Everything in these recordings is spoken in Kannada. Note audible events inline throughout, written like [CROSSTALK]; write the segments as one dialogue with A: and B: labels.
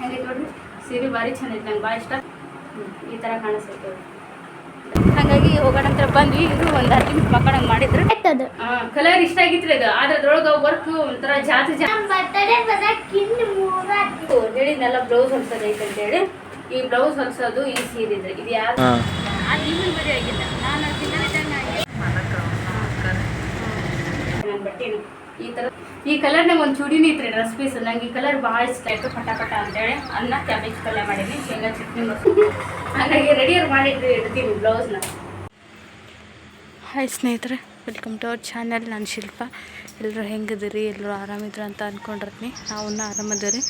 A: ಹೆಂಗೈತೆ ನೋಡ್ರಿ ಸೀರೆ ಭಾರಿ ಚಂದ ಐತೆ ನಂಗೆ ಭಾಳ ಇಷ್ಟ. ಈ ಥರ ಕಾಣಿಸ್ತೈತೆ ಹಾಗಾಗಿ ಹೋಗೋಣ ಅಂತ ಬಂದ್ವಿ ಇದು ಒಂದು ಹತ್ತು ನಿಮಿಷ ಮಕ್ಕಳಂಗೆ ಮಾಡಿದ್ರು. ಕಲರ್ ಇಷ್ಟ ಆಗಿತ್ತು ಅದು. ಆದ್ರೆ ಅದ್ರೊಳಗೆ ವರ್ಕ್ ಒಂಥರ
B: ಮೂರಾತು
A: ಹೇಳಿದ್ನೆಲ್ಲ ಬ್ಲೌಸ್ ಹೊಲ್ಸೋದೈತೆ ಅಂತ ಅಂತೇಳಿ ಈ ಬ್ಲೌಸ್ ಹೊಲ್ಸೋದು ಈ ಸೀರೆ ಇದೆ. ಇದು ಯಾರು ಅದು ಇನ್ನೂ ಮದುವೆ ಆಗಿಲ್ಲ. ನಾನು ತಿಂಗಳಿದ್ದಂಗೆ ನಾನು ಬಟ್ಟೆನು ಈ ಥರ ಈ ಕಲರ್ ನಂಗೆ ಒಂದು ಚೂಡಿನೂ ಇತ್ತು ಡ್ರೆಸ್ ಪೀಸ್ ನಂಗೆ ಈ ಕಲರ್ ಭಾಳ ಇಷ್ಟ. ಆಯಿತು ಪಟ ಪಟ ಅಂತೇಳಿ ಅನ್ನ ಕ್ಯಾಬೇಜ್ ಪಲ್ಯ ಮಾಡೀನಿ ಶೇಂಗಾ ಚಟ್ನಿ ಮೊಸರು ಹಾಗಾಗಿ ರೆಡಿಯರ್ ಮಾಡಿಟ್ಟು ಇಡ್ತೀನಿ ಬ್ಲೌಸ್ನ ಹಾಯ್ ಸ್ನೇಹಿತರೆ ವೆಲ್ಕಮ್ ಟು ಅವರ್ ಚಾನಲ್ ನಾನು ಶಿಲ್ಪ. ಎಲ್ಲರೂ ಹೆಂಗಿದಿರಿ ಎಲ್ಲರೂ ಆರಾಮಿದ್ರು ಅಂತ ಅಂದ್ಕೊಂಡಿರ್ತೀನಿ ನಾವು ಆರಾಮದಿರಿ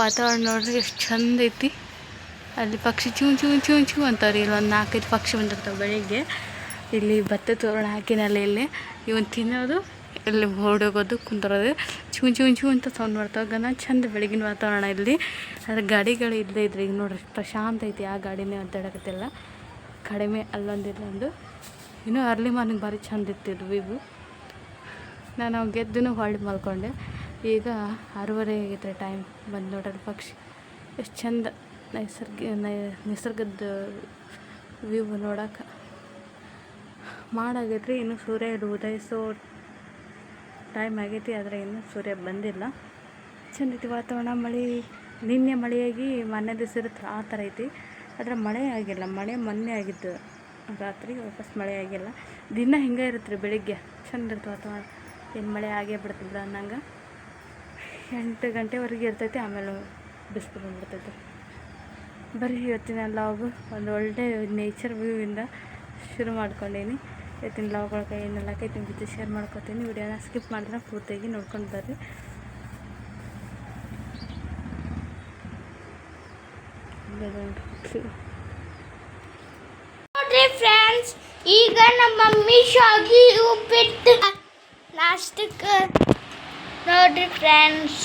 A: ವಾತಾವರಣ ನೋಡ್ರಿ, ಎಷ್ಟು ಚಂದ ಐತಿ. ಅಲ್ಲಿ ಪಕ್ಷಿ ಚೂ ಚೂ ಚೂ ಚೂ ಅಂತಾವ್ರಿ. ಇಲ್ಲಿ ಒಂದು ನಾಲ್ಕೈದು ಪಕ್ಷಿ ಬಂದಿರ್ತಾವೆ ಬೆಳಿಗ್ಗೆ. ಇಲ್ಲಿ ಭತ್ತ ತೋರಣ ಹಾಕಿನಲ್ಲ ಇಲ್ಲಿ. ಇವನ್ ತಿನ್ನೋದು ಇಲ್ಲಿ ಓಡೋಗೋದು ಕುಂದ್ರೋದು ಚೂ ಚೂ ಚೂ ಅಂತ ಸೌಂಡ್ ಮಾಡ್ತಾವೆ ಗನ ಚಂದ ಬೆಳಗಿನ ವಾತಾವರಣ ಇಲ್ಲಿ. ಅದ್ರ ಗಾಡಿಗಳು ಇಲ್ಲದೇ ಇದ್ರಿ ಈಗ ನೋಡ್ರಿ ಪ್ರಶಾಂತ ಐತಿ ಆ ಗಾಡಿನೇ ಅಡ್ಡಾಡಕತ್ತೆಲ್ಲ ಕಡಿಮೆ ಅಲ್ಲೊಂದು ಇಲ್ಲೊಂದು. ಇನ್ನೂ ಅರ್ಲಿ ಮಾರ್ನಿಂಗ್ ಭಾರಿ ಚಂದ ಇತ್ತು ವಿವು ನಾನು ಅವ್ನು ಗೆದ್ದೂ ಹೊಳ್ಳಿ ಮಲ್ಕೊಂಡೆ. ಈಗ ಆರೂವರೆ ಆಗಿದ್ರೆ ಟೈಮ್ ಬಂದು ನೋಡ್ರಿ ಪಕ್ಷಿ. ಎಷ್ಟು ಚಂದ ನೈಸರ್ಗಿ ನಿಸರ್ಗದ ವ್ಯೂ ನೋಡೋಕೆ. ಮಾಡಾಗೈತ್ರಿ ಇನ್ನು ಸೂರ್ಯ ಇದು ಉದಯಿಸೋ ಟೈಮ್ ಆಗೈತಿ, ಆದರೆ ಇನ್ನೂ ಸೂರ್ಯ ಬಂದಿಲ್ಲ. ಚಂದ ಐತಿ ವಾತಾವರಣ, ಮಳೆ, ನಿನ್ನೆ ಮಳೆಯಾಗಿ ಮೊನ್ನೆ ದಿವಸ ಇರುತ್ತೆ, ಆ ಥರ ಐತಿ. ಆದರೆ ಮಳೆ ಆಗಿಲ್ಲ, ಮಳೆ ಮೊನ್ನೆ ಆಗಿದ್ದು. ರಾತ್ರಿ ವಾಪಸ್ ಮಳೆ ಆಗಿಲ್ಲ. ದಿನ ಹಿಂಗೆ ಇರುತ್ತೆ ರೀ ಬೆಳಿಗ್ಗೆ. ಚಂದ ಇರುತ್ತೆ ವಾತಾವರಣ. ಏನು ಮಳೆ ಆಗೇ ಬಿಡ್ತದೆ ಅನ್ನಂಗೆ. ಎಂಟು ಗಂಟೆವರೆಗೆ ಇರ್ತೈತಿ, ಆಮೇಲೆ ಬಿಸಿಲು ಬಂದ್ಬಿಡ್ತೈತೆ. ಬರೀ ಇವತ್ತಿನ ಲಾಗು, ಒಂದು ಒಳ್ಳೆ ನೇಚರ್ ವ್ಯೂವಿಂದ ಶುರು ಮಾಡ್ಕೊಂಡೀನಿ. ಇವತ್ತಿನ ಲಾಗ್ಗಳಿಗೆ ಏನೆಲ್ಲ ಕೈತಿ ನಿಮ್ಮ ಜೊತೆ ಶೇರ್ ಮಾಡ್ಕೊತೀನಿ. ವಿಡಿಯೋನ ಸ್ಕಿಪ್ ಮಾಡಿದ್ರೆ ಪೂರ್ತಿಯಾಗಿ ನೋಡ್ಕೊಂಡು ಬರ್ರಿ.
B: ನೋಡ್ರಿ ಫ್ರೆಂಡ್ಸ್ ಈಗ ನಮ್ಮ ಮಮ್ಮಿ ಶಾಗಿ ಉಪ್ಪಿಟ್ಟು ನಾಷ್ಟಕ್ಕೆ. ನೋಡ್ರಿ ಫ್ರೆಂಡ್ಸ್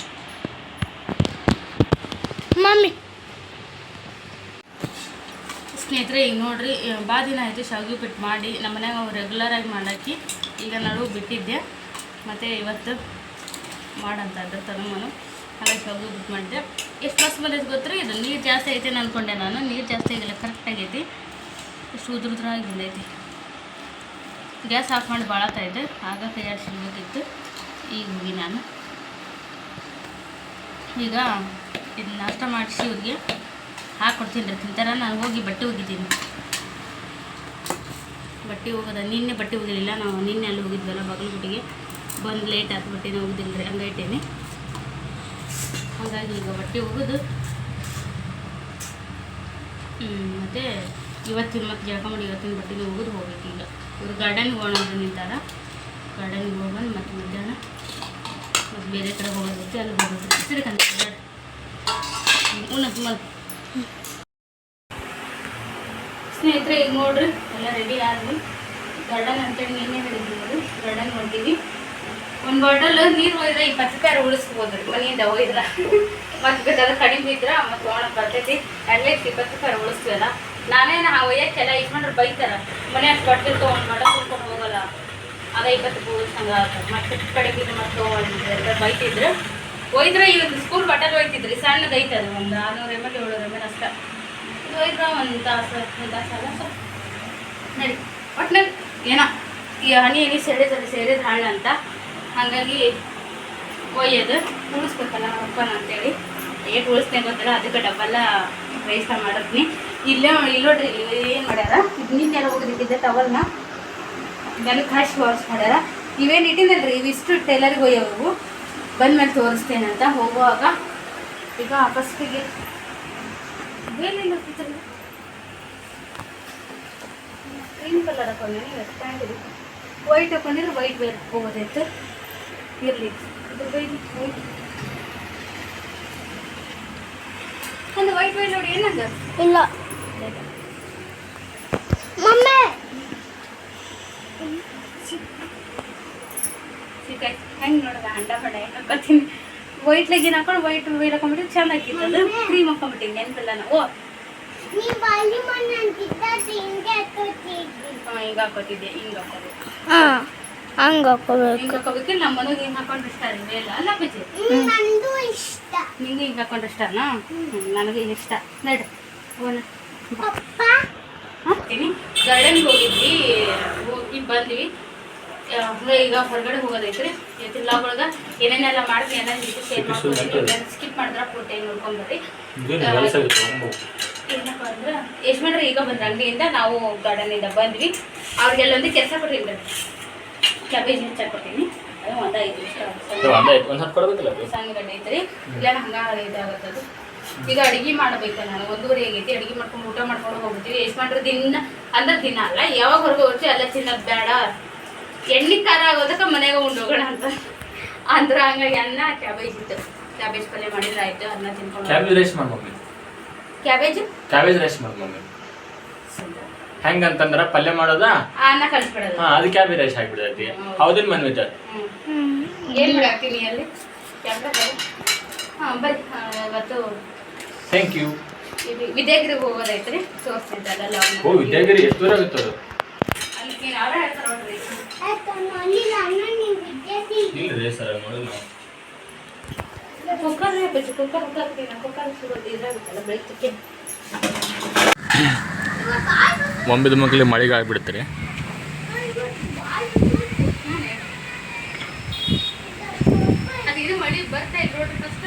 B: ಮಮ್ಮಿ
A: ಸ್ನೇಹಿತರೆ, ಈಗ ನೋಡಿರಿ ಭಾಳ ದಿನ ಆಯಿತು ಶಾವಿಗೆ ಉಪ್ಪಿಟ್ಟು ಮಾಡಿ, ನಮ್ಮ ಮನ್ಯಾಗ ರೆಗ್ಯುಲರಾಗಿ ಮಾಡಾಕಿ, ಈಗ ನಡುವೆ ಬಿಟ್ಟಿದ್ದೆ. ಮತ್ತು ಇವತ್ತು ಮಾಡಂತ ಅದ್ರ ತನಮನು ಹಾಗಾಗಿ ಶಾವಿಗೆ ಉಪ್ಪಿಟ್ಟು ಮಾಡಿದ್ದೆ ಎಷ್ಟು ಬಸ್ ಬಂದೈತೆ ರೀ ಇದು ನೀರು ಜಾಸ್ತಿ ಐತೆ ಅಂದ್ಕೊಂಡೆ ನಾನು. ನೀರು ಜಾಸ್ತಿ ಆಗಿಲ್ಲ ಕರೆಕ್ಟ್ ಆಗೈತಿ ಎಷ್ಟು ಉದ್ರದ್ರಾಗಿ ಬಂದೈತಿ. ಗ್ಯಾಸ್ ಆಫ್ ಮಾಡಿ ಭಾಳತ್ತಾಯಿದ್ದೆ ಆಗ ಕೈಯಾಡಿ ಸಿಗ್ಬೇಕಿತ್ತು. ಈಗ ಹೋಗಿ ನಾನು. ಈಗ ಇದು ನಾಷ್ಟ ಮಾಡಿಸಿ ಇವ್ರಿಗೆ. ಹಾಕ್ಕೊಡ್ತೀನಿ ರೀ, ತಿಂತಾರ, ನಾನು ಹೋಗಿ ಬಟ್ಟೆ ಹೋಗಿದ್ದೀನಿ ಬಟ್ಟೆ ಹೋಗೋದ ನಿನ್ನೆ ಬಟ್ಟೆ ಹೋಗಿರಲಿಲ್ಲ ನಾವು ನಿನ್ನೆ ಅಲ್ಲಿ ಹೋಗಿದ್ವಲ್ಲ ಬಾಗಲಕೋಟೆಗೆ. ಬಂದು ಲೇಟ್ ಆಯ್ತು ಬಟ್ಟೆ ಹೋಗಿದ್ದಿಲ್ಲ ರೀ, ಹಂಗೆ ಇಟ್ಟೇನಿ. ಹಾಗಾಗಿ ಈಗ ಬಟ್ಟೆ ಹೋಗೋದು ಮತ್ತು ಇವತ್ತಿನ ಮತ್ತು ಜಳಕ ಮಾಡಿ ಇವತ್ತಿನ ಬಟ್ಟೆನ ಹೋಗೋದು ಹೋಗ್ಬೇಕು ಈಗ. ಇವರು ಗಾರ್ಡನ್ಗೆ ಹೋಗೋಣ ನಿಂತಾರ. ಗಾರ್ಡನ್ಗೆ ಹೋಗೋಣ ಮತ್ತು ಮಧ್ಯಾಹ್ನ ಮತ್ತು ಬೇರೆ ಕಡೆ ಹೋಗೋದಿತ್ತು ಅಲ್ಲಿ ಹೋಗೋದು. ಸರಿ ಕಂತ ಉಣ್ಣಕ್ಕೆ ಸ್ನೇಹಿತರೆ, ಈಗ ನೋಡ್ರಿ, ಎಲ್ಲ ರೆಡಿ ಆದ್ವಿ. ಗಾರ್ಡನ್ ಅಂತೇಳಿ ನೀನೇ ಹೇಳಿದ್ವಿ ಗಾರ್ಡನ್ ಹೊಂಟೀವಿ ಒಂದು ಬಾಟಲ್ ನೀರು ಒಯ್ದ್ರೆ ಇಪ್ಪತ್ತು ರೂಪಾಯಿ ಉಳಿಸ್ಬೋದ್ರಿ ಮನೆಯಿಂದ ಒಯ್ದ್ರ. [LAUGHS] ಮತ್ತೆ ಬೇಕಾದ್ರೆ ಕಡಿಮೆ ಇದ್ರ ಮತ್ತೆ ಒಣ ಬರ್ತೈತಿ. ಅಟ್ಲೀಸ್ಟ್ ಇಪ್ಪತ್ತು ರೂಪಾಯಿ ಉಳಿಸ್ತೀವಲ್ಲ. ನಾನೇ ನಾ ಒಯ್ಯಕ್ಕೆಲ್ಲ ಇಸ್ಕೊಂಡ್ರೆ ಬೈತಾರ. ಮನೆ ಅಷ್ಟು ಬಟ್ಟೆ ತೊಗೊಂಡು ಬಾಟಲ್ ತುಂಬ್ಕೊಂಡು ಹೋಗಲ್ಲ. ಅದ ಇಪ್ಪತ್ತು ರೂಪಾಯಿ ಉಳಿಸಂಗ ಮತ್ತೆ ಕಡಿಮೆ ಇದ್ರೆ ಮತ್ತೆ ತೊಗೊಂಡಿದ್ರೆ ಬೈತಿದ್ರು. ಒಯ್ದ್ರೆ ಇವತ್ತು ಸ್ಕೂಲ್ ಬಟ್ಟಲ್ ಒಯ್ತಿದ್ರಿ. ಸಣ್ಣದೈತೆ ಐತದ. ಒಂದು ಆರುನೂರು ಎಂ ಎಲ್ ಏಳ್ನೂರು ಎಂ ಎಲ್ ಒಯ್ದ್ರೆ ಒಂದು ತಾಸು ಹತ್ತು ತಾಸು ಅಲ್ಲ ಸ್ವಲ್ಪ ನಡಿ. ಒಟ್ನಲ್ಲಿ ಏನೋ, ಈ ಹನಿ ಎನಿ ಸೇರಿದ್ರೆ ಸೇರಿದ ಹಣ್ಣು ಅಂತ ಹಾಗಾಗಿ ಒಯ್ಯೋದು. ಉಳಿಸ್ಬೇಕಲ್ಲ ಅಪ್ಪನ ಅಂತೇಳಿ. ಏಟ್ ಉಳಿಸ್ತೇನೆ ಗೊತ್ತಲ್ಲ, ಅದಕ್ಕೆ ಡಬ್ಬಲ್ಲ ರೈಸ ಮಾಡಿದ್ನಿ. ಇಲ್ಲೇ ಇಲ್ಲೋಡ್ರಿ ಏನು ಮಾಡ್ಯಾರ? ಇದು ನಿನ್ನೆಲ್ಲ ಹೋಗಿದ್ದಿದ್ದೆ ಟವಲ್ನ ನನಗೆ ಹಾಸಿ ವಾಶ್ ಮಾಡ್ಯಾರ. ಇವೇನು ಇಟ್ಟಿದ್ದಲ್ರಿ ಇವಿಷ್ಟು ಟೈಲರ್ಗೆ ಬಂದ ಮೇಲೆ ತೋರಿಸ್ತೇನೆ ಅಂತ ಹೋಗುವಾಗ. ಈಗ ಏನಿಲ್ಲ ಗ್ರೀನ್ ಕಲರ್ ಹಾಕೊಂಡೇನೆ ಪ್ಯಾಂಟ್ ವೈಟ್ ಹಾಕೊಂಡಿದ್ರೆ ವೈಟ್ ಬೇರೆ ಹೋಗೋದೈತೆ. ಇರಲಿ. ಇದು ವೈಟ್ ವೈಟ್ ಒಂದು ವೈಟ್ ವೈಟ್ ನೋಡಿ ಏನಂದ
B: ಇಲ್ಲ. ಮಮ್ಮಿ!
A: ಸಿಕ್ಕಾಯ್ತು. ಹೆಂಗೆ ನೋಡಿದ ಅಂಡ ಪಡ ಹಾಕೋತೀನಿ ವೈಟ್ ಲೆಗಿನ್ ಹಾಕೊಂಡು ವೈಟ್ ವೈಟ್ ಹಾಕೊಂಡ್ಬಿಟ್ಟು ಚೆನ್ನಾಗಿತ್ತು ಹಾಕಿತ್ತು ಕ್ರೀಮ್ ಹಾಕೊಂಡ್ಬಿಟ್ಟಿನಿ ನೆನಪಿಲ್ಲ ನಾವು.
B: ನೀ ಮಣ್ಣು ಅಂತಿದ್ದ ಹಿಂಗೆ
A: ಹಿಂಗೆ ಹಾಕೋತಿದ್ದೆ ಹಿಂಗೆ ಹಾಕೋದು
B: ಹಂಗೆ ಹಾಕೋಬೇಕು.
A: ಹಿಂಗೆ ಹಾಕೋಬೇಕು ನಮ್ಮ ಮನೆಗೆ ಹಿಂಗೆ ಹಾಕೊಂಡ್ರೆ ಇಷ್ಟ ರೀ ಮೇಲೆ. ಅಲ್ಲ ಬಜ್ಜಿ
B: ನಂದು ಇಷ್ಟ.
A: ನಿಂಗೆ ಹಿಂಗೆ ಹಾಕೊಂಡ್ರೆ ಇಷ್ಟನಾ? ಹ್ಞೂ ನನಗೆ ಇಷ್ಟ. ಹೋಗೋಣ. ಗಾರ್ಡನ್ಗೆ ಹೋಗಿದ್ವಿ ಹೋಗಿ ಬಂದ್ವಿ. ಈಗ ಹೊರಗಡೆ ಹೋಗೋದೈತ್ರಿ. ಇವತ್ತಿನ ಲಾಗ್ ಒಳಗೆ ಏನೇನೆಲ್ಲ ಮಾಡ್ತೀನಿ ಜೊತೆ ಶೇರ್ ಸ್ಕಿಪ್ ಮಾಡಿದ್ರೆ ಏನು ನೋಡ್ಕೊಂಬರ್ರಿ ಏನಪ್ಪ ಅಂದ್ರೆ ಈಗ ಬಂದ್ರು ಅಂಗಡಿಯಿಂದ ನಾವು ಗಾರ್ಡನಿಂದ ಬಂದ್ವಿ. ಅವ್ರಿಗೆಲ್ಲೊಂದು ಕೆಲಸ ಕೊಡ್ರಿ ಕ್ಯಾಬೇಜ್ ಹೆಚ್ಚಾಗಿ ಒಂದ
C: ಒಂದು
A: ಸಣ್ಣ ಗಡ್ಡೆ ಐತ್ರಿ. ಇಲ್ಲ ಹಂಗ ಇದಾಗತ್ತದು ಈಗ ಅಡಿಗೆ ಮಾಡ್ಬೇಕು ನಾನು. ಒಂದೂವರೆ ಆಗೈತಿ. ಅಡಿಗೆ ಮಾಡ್ಕೊಂಡು ಊಟ ಮಾಡ್ಕೊಂಡು ಹೋಗ್ಬಿಡ್ತೀವಿ. ಯಜಮಾನ್ರು ದಿನ ಅಂದ್ರೆ ದಿನ ಅಲ್ಲ ಯಾವಾಗ ಹೊರಗೆ ಹೋಗ್ತೀವಿ ಅಲ್ಲ ತಿನ್ನೋದು ಬೇಡ. ಎಣ್ಣೆ ಖಾರ ಆಗೋದಕ್ಕೆ ಮನೆಗೆ ಉಂಡು ಹೋಗೋಣ ಅಂತ. ಅಂದ್ರೆ ಹಂಗಾಗಿ ಅನ್ನ ಕ್ಯಾಬೇಜ್ ಇತ್ತು. ಕ್ಯಾಬೇಜ್ ಪಲ್ಯ ಮಾಡಿದ್ರೆ ಆಯ್ತು ಅನ್ನ ತಿನ್ಕೊಂಡು
C: ಕ್ಯಾಬೇಜ್ ರೈಸ್ ಮಾಡಿ ಮಮ್ಮಿ
A: ಕ್ಯಾಬೇಜ್
C: ಕ್ಯಾಬೇಜ್ ರೈಸ್ ಮಾಡಿ ಮಮ್ಮಿ. ಹೆಂಗಂತಂದ್ರ ಪಲ್ಯ ಮಾಡೋದಾ?
A: ಅನ್ನ ಕಲಿಸ್ಬಿಡೋದು
C: ಹಾ ಅದು ಕ್ಯಾಬೇಜ್ ರೈಸ್ ಆಗಿಬಿಡೈತಿ ಹೌದಿಲ್ಲ ಮನ್ವಿತ?
A: ಹ್ಮ್. ಏನು ಹಾಕ್ತೀನಿ ಅಲ್ಲಿ? ಕ್ಯಾಮ್ರಾ ಹಾಂ ಬರ್ರಿ ಆ, ಇವತ್ತು
C: ಥ್ಯಾಂಕ್ ಯು
A: ವಿದ್ಯಾಗಿರಿಗೆ ಹೋಗೋದೈತ್ರಿ ತೋರಿಸ್ತಿದ್ದಲ್ಲ
C: ಓ ವಿದ್ಯಾಗಿರಿ ಎಷ್ಟು ದೂರ ಅದು
A: ಅಲ್ಲಿ ಅವ್ರ ಹೇಳ್ತಾರೆ ನೋಡ್ರಿ.
C: ಇಲ್ರಿ ಸರ್
A: ಕುಕ್ಕರ್ ಬೇಕು ಕುಕ್ಕರ್ ಕುಕ್ಕರ್ ಕುಕ್ಕರ್ ಸಿಗೋದು ಇದ್ರಾಗುತ್ತಲ್ಲ ಬೆಳಗ್ಗೆ
C: ಮೊಂಬಿದ ಮಕ್ಕಳಿಗೆ ಮಳೆಗೆ ಆಗ್ಬಿಡ್ತಾರೆ.
A: ಅದು ಇದು ಮಳಿ ಬರ್ತಾ ಇಲ್ಲ ನೋಡ್ರಿ ಫಸ್ಟ್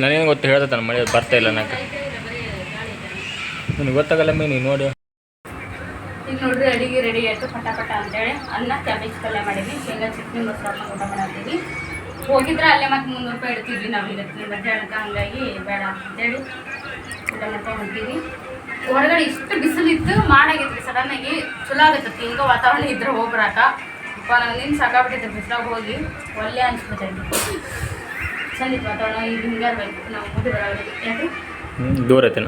C: ನನಗೇನು ಗೊತ್ತು ಹೇಳ್ತಾನೆ ಮಳೆ ಬರ್ತಾ ಇಲ್ಲ
A: ನನಗೆ
C: ನನಗೆ ಗೊತ್ತಾಗಲ್ಲ ಮೀನು ನೀನು ನೋಡಿ.
A: ಈಗ ನೋಡ್ರಿ ಅಡಿಗೆ ರೆಡಿ ಆಯಿತು ಪಟಾಪಟ ಪಟ ಅಂತೇಳಿ. ಅನ್ನ ಕ್ಯಾಬೇಜ್ ಪಲ್ಯ ಮಾಡಿದ್ವಿ. ಶೇಂಗಾ ಚಟ್ನಿ ಮೊಸರನ್ನ ಊಟ ಮಾಡತ್ತೀವಿ ಹೋಗಿದ್ರೆ ಅಲ್ಲೇ ಮತ್ತೆ ಮುನ್ನೂರು ರೂಪಾಯಿ ಇಡ್ತಿದ್ವಿ ನಾವು ಇವತ್ತು ಮಧ್ಯಾಹ್ನಕ್ಕೆ ಹಂಗಾಗಿ ಬೇಡ ಅಂತೇಳಿ ಊಟ ಮಾಡ್ಕೊಂಡು ಹೋಗ್ತೀವಿ ಹೊರಗಡೆ ಇಷ್ಟು ಬಿಸಿಲಿತ್ತು ಮಾಡಾಗಿತ್ತು. ಸಡನ್ ಆಗಿ ಚಲೋ ಆಗುತ್ತೆ. ಹಿಂಗ ವಾತಾವರಣ ಇದ್ರೆ ಹೋಗ್ಬರಾಕ. ಅಪ್ಪ ನಾನು ನಿನ್ನ ಸಾಕಾಗ್ಬಿಟ್ಟಿದ್ದೆ ಬಿಸಿಲಾಗ ಹೋಗಿ ಒಳ್ಳೆ ಅನ್ಸ್ಬಿಟ್ಟೈತಿ ಚಂದ ಇತ್ತು ವಾತಾವರಣ. ಈಗ ಹಿಂಗೆ ಇರ್ಬೇಕು ನಾವು ಮುದಿ ಬರಾಗಬೇಕು ಯಾಕೆ?
C: ದೂರ
A: ಐತೆ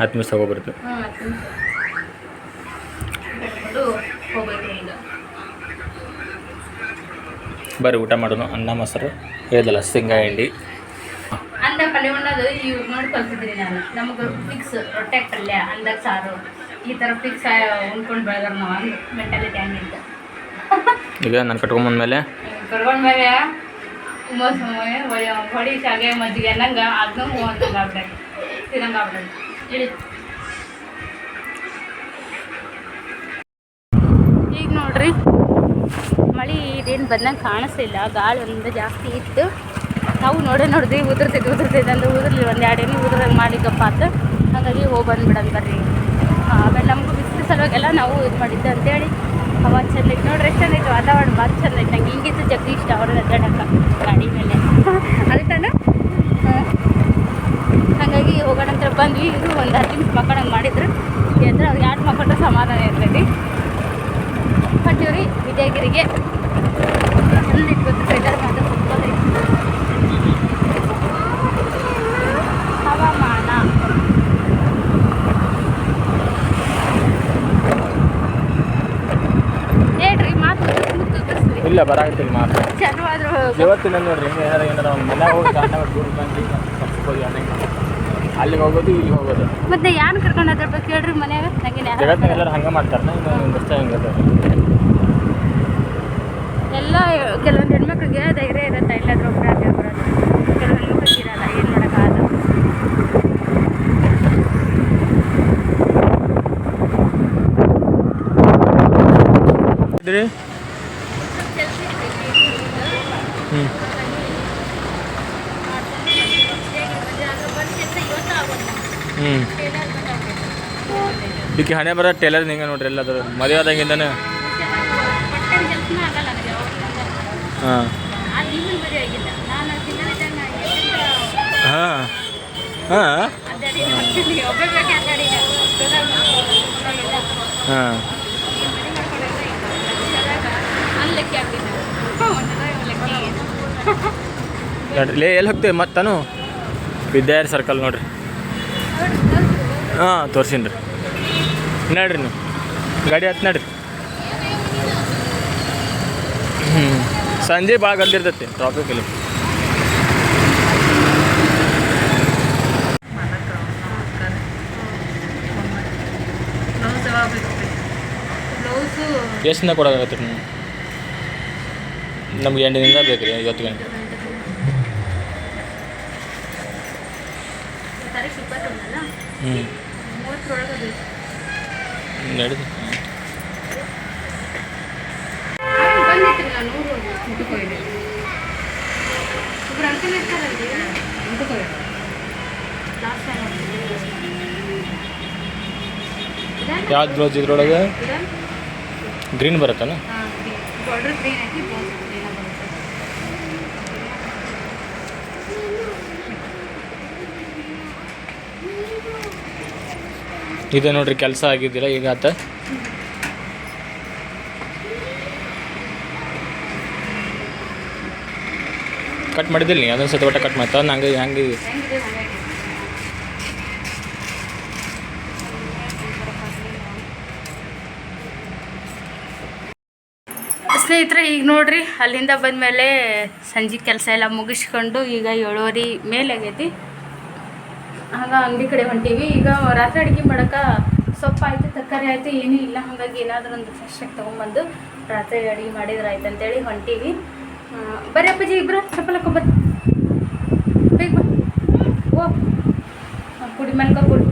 C: ಹತ್ತು ನಿಮಿಷ ಹೋಗ್ಬರ್ತೀವಿ
A: ಹ್ಞೂ ಹತ್ತು ನಿಮಿಷ. ಹೋಗ್ಬೇಕು ಈಗ
C: ಬರ್ರಿ ಊಟ ಮಾಡೋಣ. ಅನ್ನ ಮೊಸರು ಹೇಳಿದಲ್ಲ ಶೇಂಗಾ ಹಿಂಡಿ.
A: ಅಂದ ಪಲ್ಯ ಉಣ್ಣೋದು ಇವ್ರು ನೋಡಿ ಕಲ್ತಿದ್ರಿ ನಾನು. ನಮಗೆ ಫಿಕ್ಸ್ ರೊಟ್ಟೆ ಪಲ್ಯ ಅಂದಾಗ ಸಾರು. ಈ ಥರ ಫಿಕ್ಸ್ ಉಣ್ಕೊಂಡು ಬೆಳೆದಾರ ನಾವು. ಹಂಗೆ ಮೆಂಟಾಲಿಟಿ ಹಂಗಿತ್ತು
C: ಈಗ ನಾನು ಕಟ್ಕೊಂಬಂದ್ಮೇಲೆ
A: ಕಟ್ಕೊಂಡ್ಮೇಲೆ ಹೊಡಿ ಶಾಗೆ ಮಜ್ಜಿಗೆ ಅನ್ನಂಗೆ ಅದನ್ನು ಅಂತಂಗೆ ಆಗ್ಬಿಟ್ಟೈತೆ ತಿನ್ನಂಗೆ ಆಗ್ಬಿಟ್ಟೈತೆ ಇಳಿ ನೋಡ್ರಿ. ಮಳೆ ಇದೇನು ಬಂದಂಗೆ ಕಾಣಿಸ್ಲಿಲ್ಲ. ಗಾಳಿ ಒಂದು ಜಾಸ್ತಿ ಇತ್ತು. ನಾವು ನೋಡೇ ನೋಡಿದ್ವಿ ಉದುರ್ತೈತೆ ಉದುರ್ತೈತೆ ಅಂದ್ರೆ ಉದುರ್ಲಿ ಒಂದು ಎರಡು ಎಣ್ಣೆ ಉದ್ರಂಗೆ ಮಾಡಿದ್ದಪ್ಪ ಅಂತ. ಹಾಗಾಗಿ ಹೋಗಿ ಬಂದ್ಬಿಡೋಣ ಬರ್ರಿ. ಆಮೇಲೆ ನಮಗೂ ಬಿಸಿಲು ಸಲುವಾಗೆಲ್ಲ ನಾವು ಇದು ಮಾಡಿದ್ದೆ ಅಂತೇಳಿ. ಅವಾಗ ಚಂದ ಐತೆ ನೋಡ್ರಿ, ಎಷ್ಟು ಚಂದ ಐತೆ ವಾತಾವರಣ ಭಾಳ ಚಂದ ಐತೆ ನಂಗೆ ಹಿಂಗಿತ್ತು ಜಗ್ಗಿ ಇಷ್ಟ ಅವ್ರ ಅಡ್ಡಾಡಕ್ಕೆ ಗಾಡಿ ಮೇಲೆ. [LAUGHS] ಅದಕ್ಕಂಡ ಹಾಗಾಗಿ ಹೋಗೋಣ ಅಂತ ಬಂದ್ವಿ. ಇದು ಒಂದು ಹತ್ತು ನಿಮಿಷ ಮಕ್ಕಳಂಗೆ ಮಾಡಿದ್ರು. ಅಂದರೆ ಅವ್ರು ಎರಡು ಮಕ್ಕಳು ಸಮಾಧಾನ ಇರ್ತೈತಿ ಹೊಂಟೀವ್ರಿ ವಿಜಯಗಿರಿಗೆ ಮಾತ್ರ ಹವಾಮಾನ. ಹೇಳ್ರಿ ಮಾತು
C: ಇಲ್ಲ ಬರಾಕತ್ತಿಲ್ಲ ಮಾತು.
A: ಚಲವಾದ್ರು
C: ಇವತ್ತಿನ ನೋಡ್ರಿ ಏನಾರ ಏನಾರ ಒಂದು ಮನೆ ಹೋಗಿ ಸಣ್ಣ ದೂರ ಬಂದು ತಪ್ಪಿಸ್ಬೋದು ಅನ್ನಂಗೆ ಅಲ್ಲಿಗೆ ಹೋಗೋದು ಇಲ್ಲಿಗೆ ಹೋಗೋದು
A: ಮತ್ತೆ ಯಾರು ಕರ್ಕೊಂಡು ಅದ್ರ ಬಗ್ಗೆ ಕೇಳ್ರಿ ಮನೆಯಾಗ ನಂಗೆ
C: ಜಗತ್ತಿನ ಎಲ್ಲರೂ ಹಂಗೆ ಮಾಡ್ತಾರೆ ಇನ್ನೊಂದು ಇಷ್ಟ ಹೆಂಗೆ
A: ಎಲ್ಲ ಕೆಲವೊಂದು ಹೆಣ್ಮಕ್ಳಿಗೆ ಧೈರ್ಯ ಇರುತ್ತೆ? ಎಲ್ಲಾದ್ರೂ ಒಬ್ಬರಾಗಿ ಬರೋದು ಕೆಲವೊಂದು ಹೆಣ್ಮಕ್ಳಿಗೆ ಇರಲ್ಲ ಏನು ಮಾಡೋಕ್ಕಾಗಲ್ಲ.
C: ಇದ್ರಿ? ಹ್ಞೂ ಇದಕ್ಕೆ ಹಣೆ ಬರೋ ಟೇಲರ್ ಹಿಂಗೆ ನೋಡ್ರಿ ಎಲ್ಲಾದ್ರು ಮದುವೆ ಆದಾಗಿಂದನೇ. ಹಾಂ. ಹಾಂ. ಹಾಂ. ಹಾಂ. ಲೇ, ಎಲ್ಲಿ ಹೋಗ್ತೇವೆ ಮತ್ತಾನು? ವಿದ್ಯಾರ್ಥಿ ಸರ್ಕಲ್ ನೋಡ್ರಿ. ಹಾಂ, ತೋರ್ಸೀನಿ ರೀ. ನಡ್ರಿ ನೀವು. ಗಾಡಿ ಹತ್ತು ನಡ್ರಿ. ಹ್ಞೂ ಸಂಜೆ ಭಾಳ ಗಂದಿರ್ತೈತಿ ಟ್ರಾಫಿಕ್ ಇಲ್ಲಿ
A: ಎಷ್ಟು
C: ಎಷ್ಟಿಂದ ಕೊಡೋಕ್ಕಾಗತ್ತೆ ರೀ ನೀವು ನಮ್ಗೆ ಎಂಟರಿಂದ ಬೇಕು ರೀ ಇವತ್ತು ಗಂಟೆ. ಹ್ಞೂ
A: ಟೈಮ್
C: ಯಾವ್ದು ಬ್ಲೌಸ್ ಇದ್ರೊಳಗೆ? ಗ್ರೀನ್ ಬರುತ್ತಾನ
A: ಹಾಂ ಬಾರ್ಡರ್ ಗ್ರೀನ್ ಐತಿ ಬ್ಲೌಸ್ ಗ್ರೀನ ಬರುತ್ತೆ
C: ಇದೆ ನೋಡ್ರಿ, ಕೆಲಸ ಆಗಿದ್ದಿಲ್ಲ, ಈಗ ಆತ. ಕಟ್ ಮಾಡಿದಿಲ್ಲ ನೀ ಅದೊಂದು ಸತಿ ಬಟ್ಟೆ ಕಟ್ ಮಾಡ್ತಾ, ನಂಗೆ ಹಂಗೆ
A: ಸ್ನೇಹಿತರೆ, ಈಗ ನೋಡ್ರಿ, ಅಲ್ಲಿಂದ ಬಂದಮೇಲೆ ಸಂಜೆ ಕೆಲಸ ಎಲ್ಲ ಮುಗಿಸ್ಕೊಂಡು ಈಗ ಏಳುವರಿ ಮೇಲೆ ಆಗೈತಿ ಆಗ ಅಂಗಡಿ ಕಡೆ ಹೊಂಟೀವಿ. ಈಗ ರಾತ್ರಿ ಅಡುಗೆ ಮಾಡೋಕೆ ಸೊಪ್ಪು ಆಯಿತು, ತರಕಾರಿ ಆಯಿತು, ಏನೂ ಇಲ್ಲ. ಹಾಗಾಗಿ ಏನಾದರೂ ಒಂದು ಫ್ರೆಶಾಗಿ ತೊಗೊಂಬಂದು ರಾತ್ರಿ ಅಡುಗೆ ಮಾಡಿದ್ರೆ ಆಯ್ತು ಅಂತೇಳಿ ಹೊಂಟೀವಿ. ಬರೀ ಅಪ್ಪಾಜಿ ಇಬ್ಬರು ಚಪ್ಪಲ್ ಬರ್ ಬೇಗ ಓ ಕುಡಿ ಮಲ್ಕ ಕುಡಿ.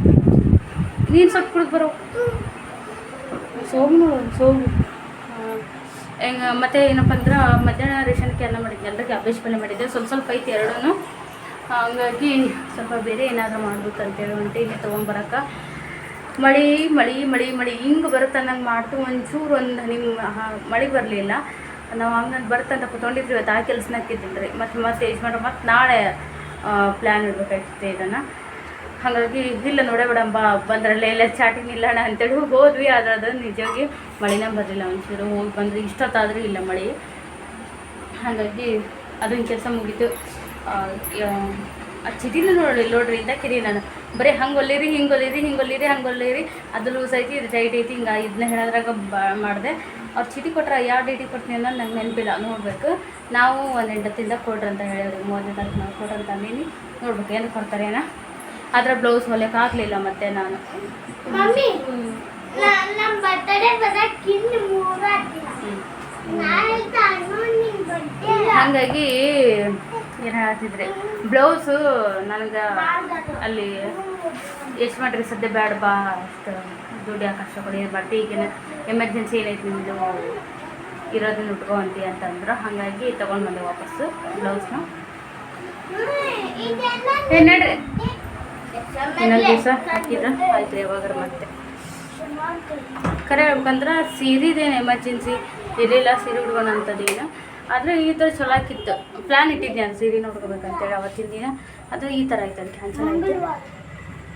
A: ನೀನು ಸೊಪ್ಪು ಕುಡಿದು ಬರೋ. ಸೋಮು ಸೋಮು ಹೆಂಗೆ, ಮತ್ತೆ ಏನಪ್ಪ ಅಂದ್ರೆ ಮಧ್ಯಾಹ್ನ ರೇಷನ್ಗೆ ಎಲ್ಲ ಮಾಡಿದ್ದೆ ಎಲ್ಲರಿಗೆ ಅಭ್ಯಾಸ ಪಲ್ಯ ಮಾಡಿದ್ದೆ ಸ್ವಲ್ಪ ಸ್ವಲ್ಪ ಐತಿ ಎರಡೂ ಹಂಗಾಗಿ ಸ್ವಲ್ಪ ಬೇರೆ ಏನಾದರೂ ಮಾಡ್ಬೇಕು ಅಂತೇಳಿ ಹೊಂಟಿ ಇಲ್ಲಿ ತೊಗೊಂಬರಕ್ಕೆ ಮಳೆ ಮಳೆ ಮಳೆ ಮಳೆ, ಹಿಂಗೆ ಬರುತ್ತೆ ನಂಗೆ ಮಾಡ್ತು ಒಂಚೂರು ಒಂದು ನಿಮ್ಮ ಮಳೆ ಬರಲಿಲ್ಲ. ನಾವು ಹಂಗಂದು ಬರುತ್ತೆ ಅಂತ ಕುತ್ಕೊಂಡಿದ್ರಿ ಇವತ್ತು ಆ ಕೆಲಸನಾಗ ರೀ ಮತ್ತು ಮತ್ತೆ ಯಜಮಾನ್ರು ಮತ್ತು ನಾಳೆ ಪ್ಲ್ಯಾನ್ ಇಡ್ಬೇಕಾಗ್ತದೆ ಇದನ್ನು. ಹಾಗಾಗಿ ಇಲ್ಲ ನೋಡೇ ಬಿಡಮ್ಮ ಬಂದ್ರಲ್ಲೇ ಎಲ್ಲ ಚಾಟಿಂಗ್ ಇಲ್ಲಣ್ಣ ಅಂತೇಳಿ ಹೋದ್ವಿ. ಆದ್ರೆ ಅದು ನಿಜವಾಗಿ ಮಳೆನೇ ಬರಲಿಲ್ಲ ಒಂಚೂರು. ಹೋಗಿ ಬಂದರೆ ಇಷ್ಟೊತ್ತಾದರೂ ಇಲ್ಲ ಮಳೆ. ಹಾಗಾಗಿ ಅದೊಂದು ಕೆಲಸ ಮುಗೀತು. ಆ, ಚಿಟಿನೂ ನೋಡಿ ನೋಡ್ರಿ ಕಿರಿ ನಾನು. ಬರೀ ಹಂಗೆ ಒಲ್ಲಿರಿ ಹಿಂಗೆ ಒಲ್ಲಿರಿ ಹಿಂಗೆ ಒಲ್ಲಿರಿ ಹಂಗೆ ಒಲ್ಲಿರಿ ಅದು ಲೂಸ್ ಐತಿ ಇದು ಟೈಟ್ ಐತಿ ಹಿಂಗೆ ಇದನ್ನ ಹೇಳೋದ್ರಾಗ ಬಾ ಮಾಡಿದೆ. ಅವ್ರು ಚಿಟಿ ಕೊಟ್ರೆ ಯಾವ ಡೇಟಿಗೆ ಕೊಡ್ತೀನಿ ಅನ್ನೋದು ನಂಗೆ ನೆನಪಿಲ್ಲ ನೋಡಬೇಕು. ನಾವು ಒಂದು ಎಂಟತ್ತಿಂದ ಕೊಡ್ರಿ ಅಂತ ಹೇಳಿದ್ರು ಮೂವತ್ತನೇ ತಾರೀಕು ನಾವು ಕೊಡ್ರಿ ಅಂತ ಅಂದೀನಿ. ನೋಡ್ಬೇಕು ಏನು ಕೊಡ್ತಾರೆ ಏನ. ಆದರೆ ಬ್ಲೌಸ್ ಹೊಲಿಯಕ್ಕೆ ಆಗಲಿಲ್ಲ ಮತ್ತೆ ನಾನು. ಹಾಗಾಗಿ ಏನು ಹೇಳ್ತಿದ್ರೆ? ಬ್ಲೌಸು ನನಗೆ ಅಲ್ಲಿ ಎಷ್ಟು ಮಾಡ್ರಿ ಸದ್ಯ ಬೇಡ ಬಾ ಅಷ್ಟು ದುಡ್ಡು ಯಾಕೆ ಕೊಡಿ ಬಟ್ಟೆ ಈಗಿನ ಎಮರ್ಜೆನ್ಸಿ ಏನೈತಿ ನಿಮ್ಮದು ಇರೋದನ್ನ ಉಟ್ಕೊಂತಿ ಅಂತಂದ್ರೆ. ಹಾಗಾಗಿ ತೊಗೊಂಡು ಬಂದೆ ವಾಪಸ್ಸು ಬ್ಲೌಸ್ನ. ಏನು ಇನ್ನೊಂದು ದಿವಸ ಹಾಕಿದ್ರೆ? ಆಯ್ತು ರೀ, ಯಾವಾಗಾರ ಮತ್ತೆ. ಕರೆ ಹೇಳ್ಬೇಕಂದ್ರೆ ಸೀರೆದೇನು ಎಮರ್ಜೆನ್ಸಿ ಇರಲಿಲ್ಲ, ಸೀರೆ ಉಡ್ಕೋಣ ಅಂತದೇನು? ಆದರೆ ಈ ಥರ ಚಲೋ ಆಗಿತ್ತು. ಪ್ಲ್ಯಾನ್ ಇಟ್ಟಿದ್ದೆ ನಾನು ಸೀರೆ ನೋಡ್ಕೋಬೇಕಂತೇಳಿ ಅವತ್ತಿನ ದಿನ. ಅದು ಈ ಥರ ಆಯ್ತು ಅದು ಕ್ಯಾನ್ಸಲ್ ಆಯಿತು.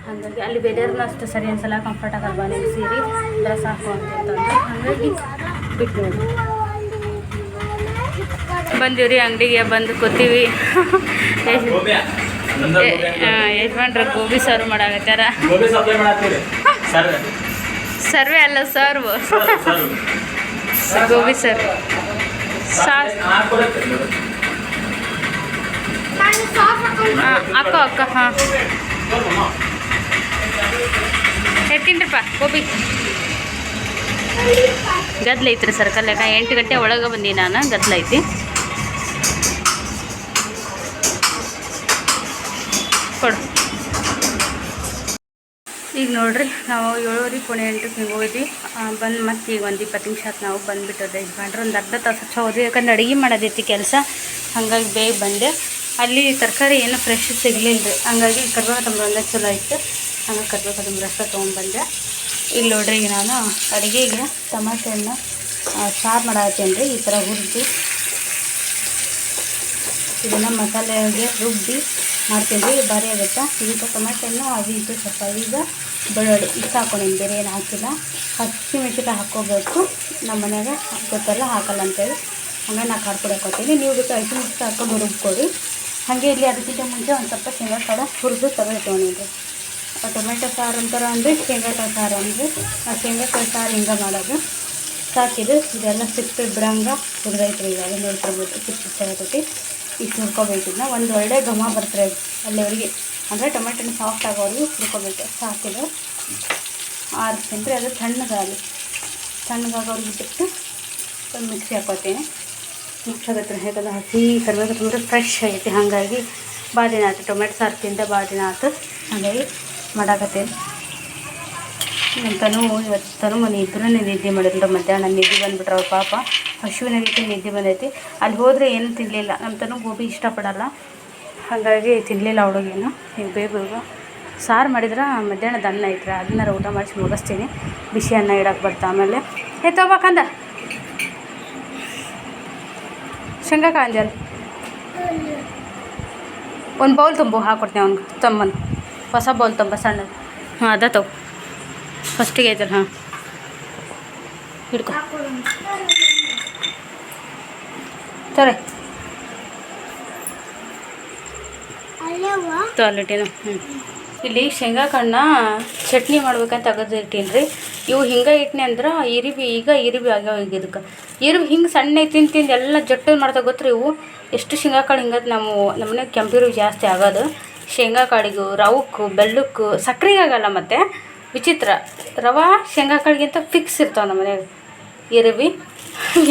A: ಹಾಗಾಗಿ ಅಲ್ಲಿ ಬೇರೆಯವ್ರನ್ನ ಅಷ್ಟು ಸರಿ ಅನ್ಸಲ್ಲ ಕಂಫರ್ಟ್ ಆಗಲ್ವಾ ನಿಮ್ಮ ಸೀರೆ? ಡ್ರೆಸ್ ಹಾಕೋ ಅಂತಂದ್ರೆ ಹಾಗಾಗಿ ಬಿಟ್ಟು ನೋಡಿ ರೀ ಅಂಗಡಿಗೆ ಬಂದು ಕೂತೀವಿ. ಯಜಮಾನ್ರ ಗೋಬಿ ಸರ್ವ್ ಮಾಡಾಕತ್ತಾರ. ಸರ್ವೆ ಅಲ್ಲ ಸರ್ವ್ ಗೋಬಿ ಸರ್ವ್ ಸಾಸ್ ಅಕ್ಕ ಅಕ್ಕ, ಹಾಂ. ಹೇಳ್ತೀನಿರಪ್ಪ ಗೋಬಿ. ಗದ್ಲ ಐತ್ರಿ ಸರ್ಕಲ್ ಯಾಕ ಎಂಟು ಗಂಟೆ ಒಳಗೆ ಬಂದಿ ನಾನು ಗದ್ಲ ಈಗ ನೋಡ್ರಿ, ನಾವು ಏಳುವರೆ ಪುಣೆ ಎಂಟಕ್ಕೆ ಹಿಂಗೆ ಹೋದ್ವಿ ಬಂದು ಮತ್ತೆ ಈಗ ಒಂದು ಇಪ್ಪತ್ತು ನಿಮಿಷ ಆತು ನಾವು ಬಂದುಬಿಟ್ಟದೆ ಯಜಮಾನ್ರು ಒಂದು ಅರ್ಧ ತಾಸು ಹಚ್ಚ ಹೋದ್ವಿ, ಯಾಕಂದ್ರೆ ಅಡುಗೆ ಮಾಡೋದೈತಿ ಕೆಲಸ, ಹಾಗಾಗಿ ಬೇಗ ಬಂದೆ. ಅಲ್ಲಿ ತರಕಾರಿ ಏನು ಫ್ರೆಶ್ ಸಿಗಲಿಲ್ಲ ರೀ ಹಂಗಾಗಿ ಕರ್ಬೇಕ ಒಂದೇ ಚಲೋ ಇತ್ತು, ಹಂಗಾಗಿ ಕರ್ಬೇಕ ಕೊತ್ತಂಬರಿ ಅಷ್ಟ ತೊಗೊಂಡ್ಬಂದೆ. ಇಲ್ಲಿ ನೋಡ್ರಿ ಈಗ ನಾನು ಅಡುಗೆಗೆ ಟಮಾಟೆ ಹಣ್ಣು ಸಾರು ಮಾಡತ್ತೀನಿ ರೀ, ಈ ಥರ ಹುರಿದು. ಇದನ್ನು ಮಸಾಲೆಗೆ ರುಬ್ಬಿ ಮಾಡ್ತೀವಿ ಭಾರಿ ಆಗುತ್ತೆ? ಈಗ ಟೊಮೆಟೊ ಹಣ್ಣು ಇದು ಸ್ವಲ್ಪ ಈಗ ಬೆಳ್ಳುಳ್ಳಿ ಇಷ್ಟು ಹಾಕೊಂಡಿನಿ. ಬೇರೆ ಏನು ಹಾಕಿಲ್ಲ. ಹಸಿ ಮೆಣಸಿಕಾಯಿ ಹಾಕ್ಕೋಬೇಕು. ನಮ್ಮ ಮನೆಯಾಗ ಗೊತ್ತಲ್ಲ, ಹಾಕಲ್ಲ ಅಂತೇಳಿ. ಹಂಗೆ ನಾ ಖಾರ ಪುಡಿ ನೀವು ಬೇಕು ಹಸಿ ಮೆಣಸಿನ್ಕಾಯಿ ಹಾಕೊಂಡು ರುಬ್ಕೊಡಿ ಹಾಗೆ ಇಲ್ಲಿ ಅದಕ್ಕಿಂತ ಮುಂಚೆ ಒಂದು ಸ್ವಲ್ಪ ಶೇಂಗಾ ಕಾಳ ಹುರಿದು ಆ ಟೊಮೆಟೊ ಸಾರು ಅಂತಾರ ಅಂದರೆ ಶೇಂಗಾಕಾಯಿ ಸಾರು ಅಂದರೆ ಆ ಶೇಂಗಾಕಾಯಿ ಸಾರು ಹಿಂಗೆ ಮಾಡೋದು. ಸಾಕಿದು ಇದೆಲ್ಲ ಸಿಪ್ಪೆ ಬಿಡಂಗೆ ಹುರಿದೈತ್ರಿ ಇವಾಗ ನೋಡ್ಕೊಬೋದು ಸಿಪ್ಪೆ ಸಿಪ್ಪೆ ಆಗತೈತಿ ಇಷ್ಟು ಹುರ್ಕೋಬೇಕು ಇದನ್ನ ಒಂದು ಒಳ್ಳೆ ಘಮ ಬರ್ತಾರೆ ಅಲ್ಲಿವರೆಗೆ. ಅಂದರೆ ಟೊಮೆಟೊನ ಸಾಫ್ಟ್ ಆಗೋವರೆಗೂ ಹುರ್ಕೋಬೇಕು. ಸಾಕಿದು ಆರಿಸ್ಕೊಂಡ್ರೆ ಅದು ತಣ್ಣಗಾಗಲಿ. ತಣ್ಣಗಾಗೋರಿಗೆ ಬಿಟ್ಟು ಒಂದು ಮಿಕ್ಸಿ ಹಾಕೋತೀನಿ ಮಿಕ್ಸ್ ಆಗುತ್ತೆ ಯಾಕಂದ್ರೆ ಹಸಿ ಕರಿಬೇವು ತುಂಬ ಫ್ರೆಶ್ ಆಗೈತಿ. ಹಾಗಾಗಿ ಭಾಳ ದಿನ ಆಯ್ತು ಟೊಮೆಟೊ ಸಾರು ತಿಂದ ಭಾಳ ದಿನ ಆಯ್ತು ಹಾಗಾಗಿ ಮಾಡಾಕತ್ತೇನೆ. ನಮ್ಮ ತನು ಇವತ್ತು ತನು ಮನೆ ಇಬ್ಬರೂ ನಿದ್ದೆ ಮಾಡಿದ್ರು ಮಧ್ಯಾಹ್ನ ನಿದ್ದೆ ಬಂದುಬಿಟ್ರೆ ಅವ್ರ ಪಾಪ. ರೀತಿ ನಿದ್ದೆ ಬಂದೈತಿ. ಅಲ್ಲಿ ಹೋದರೆ ಏನು ತಿನ್ನಲಿಲ್ಲ ನಮ್ಮ ತನು ಗೋಬಿ ಇಷ್ಟಪಡಲ್ಲ. ಹಾಗಾಗಿ ತಿನ್ನಲಿಲ್ಲ ಅವಳಿಗೇನು ಈಗ ಬೇಗ ಸಾರು ಮಾಡಿದ್ರೆ ಮಧ್ಯಾಹ್ನದ ಅನ್ನ ಇಟ್ಟರೆ ಅದನ್ನಾರ ಊಟ ಮಾಡಿಸಿ ಮುಗಿಸ್ತೀನಿ. ಬಿಸಿ ಅನ್ನ ಇಡಕ್ಕೆ ಬರ್ತಾ ಆಮೇಲೆ. ಹೇ ತಗೋಬೇಕಂದ ಶೇಂಗಾ ಕಾಂಜಲ್ ಒಂದು ಬೌಲ್ ತುಂಬು ಹಾಕ್ಕೊಡ್ತೀನಿ ಅವ್ನಿಗೆ. ತಮ್ಮನ ಹೊಸ ಬೌಲ್ ತುಂಬ, ಸಣ್ಣದು. ಹಾಂ ಅದ ತಗೋ. ಫಸ್ಟಿಗೆ ಐತಲ್ಲ ಹಾಂ. ಹಿಡ್ಕೊ. ತರೆ. ಟಾಯ್ಲೆಟೇನು ಹ್ಞೂ ಇಲ್ಲಿ ಶೇಂಗಾ ಕಣ್ಣ ಚಟ್ನಿ ಮಾಡ್ಬೇಕಂತ ತೆಗೆದು ಇಟ್ಟೀನಿ ರೀ ಇವು ಹಿಂಗೆ ಇಟ್ನಿ ಅಂದ್ರೆ ಇರಿಬಿ ಈಗ ಇರಿಬಿ ಆಗ್ಯಾವ ಈಗ ಇದಕ್ಕೆ. ಇರಿವಿ ಹಿಂಗೆ ಸಣ್ಣ ತಿಂದು ತಿಂದು ಎಲ್ಲ ಜಟ್ಟು ಮಾಡ್ತಾ ಗೊತ್ತ್ರಿ ಇವು? ಎಷ್ಟು ಶೇಂಗಾ ಕಾಳು ಹಿಂಗತ್ ನಮ್ಮ ನಮ್ಮನೆ ಕೆಂಪಿರು ಜಾಸ್ತಿ ಆಗೋದು. ಶೇಂಗಾ ಕಾಳಿಗೂ ರವಕ್ಕೂ ಬೆಲ್ಲಕ್ಕೂ ಮತ್ತೆ ಆಗಲ್ಲ ಮತ್ತು. ವಿಚಿತ್ರ. ರವಾ ಶೇಂಗಾ ಕಾಳಿಗಿಂತ ಫಿಕ್ಸ್ ಇರ್ತಾವೆ ನಮ್ಮ ಮನ್ಯಾಗ ರವಿ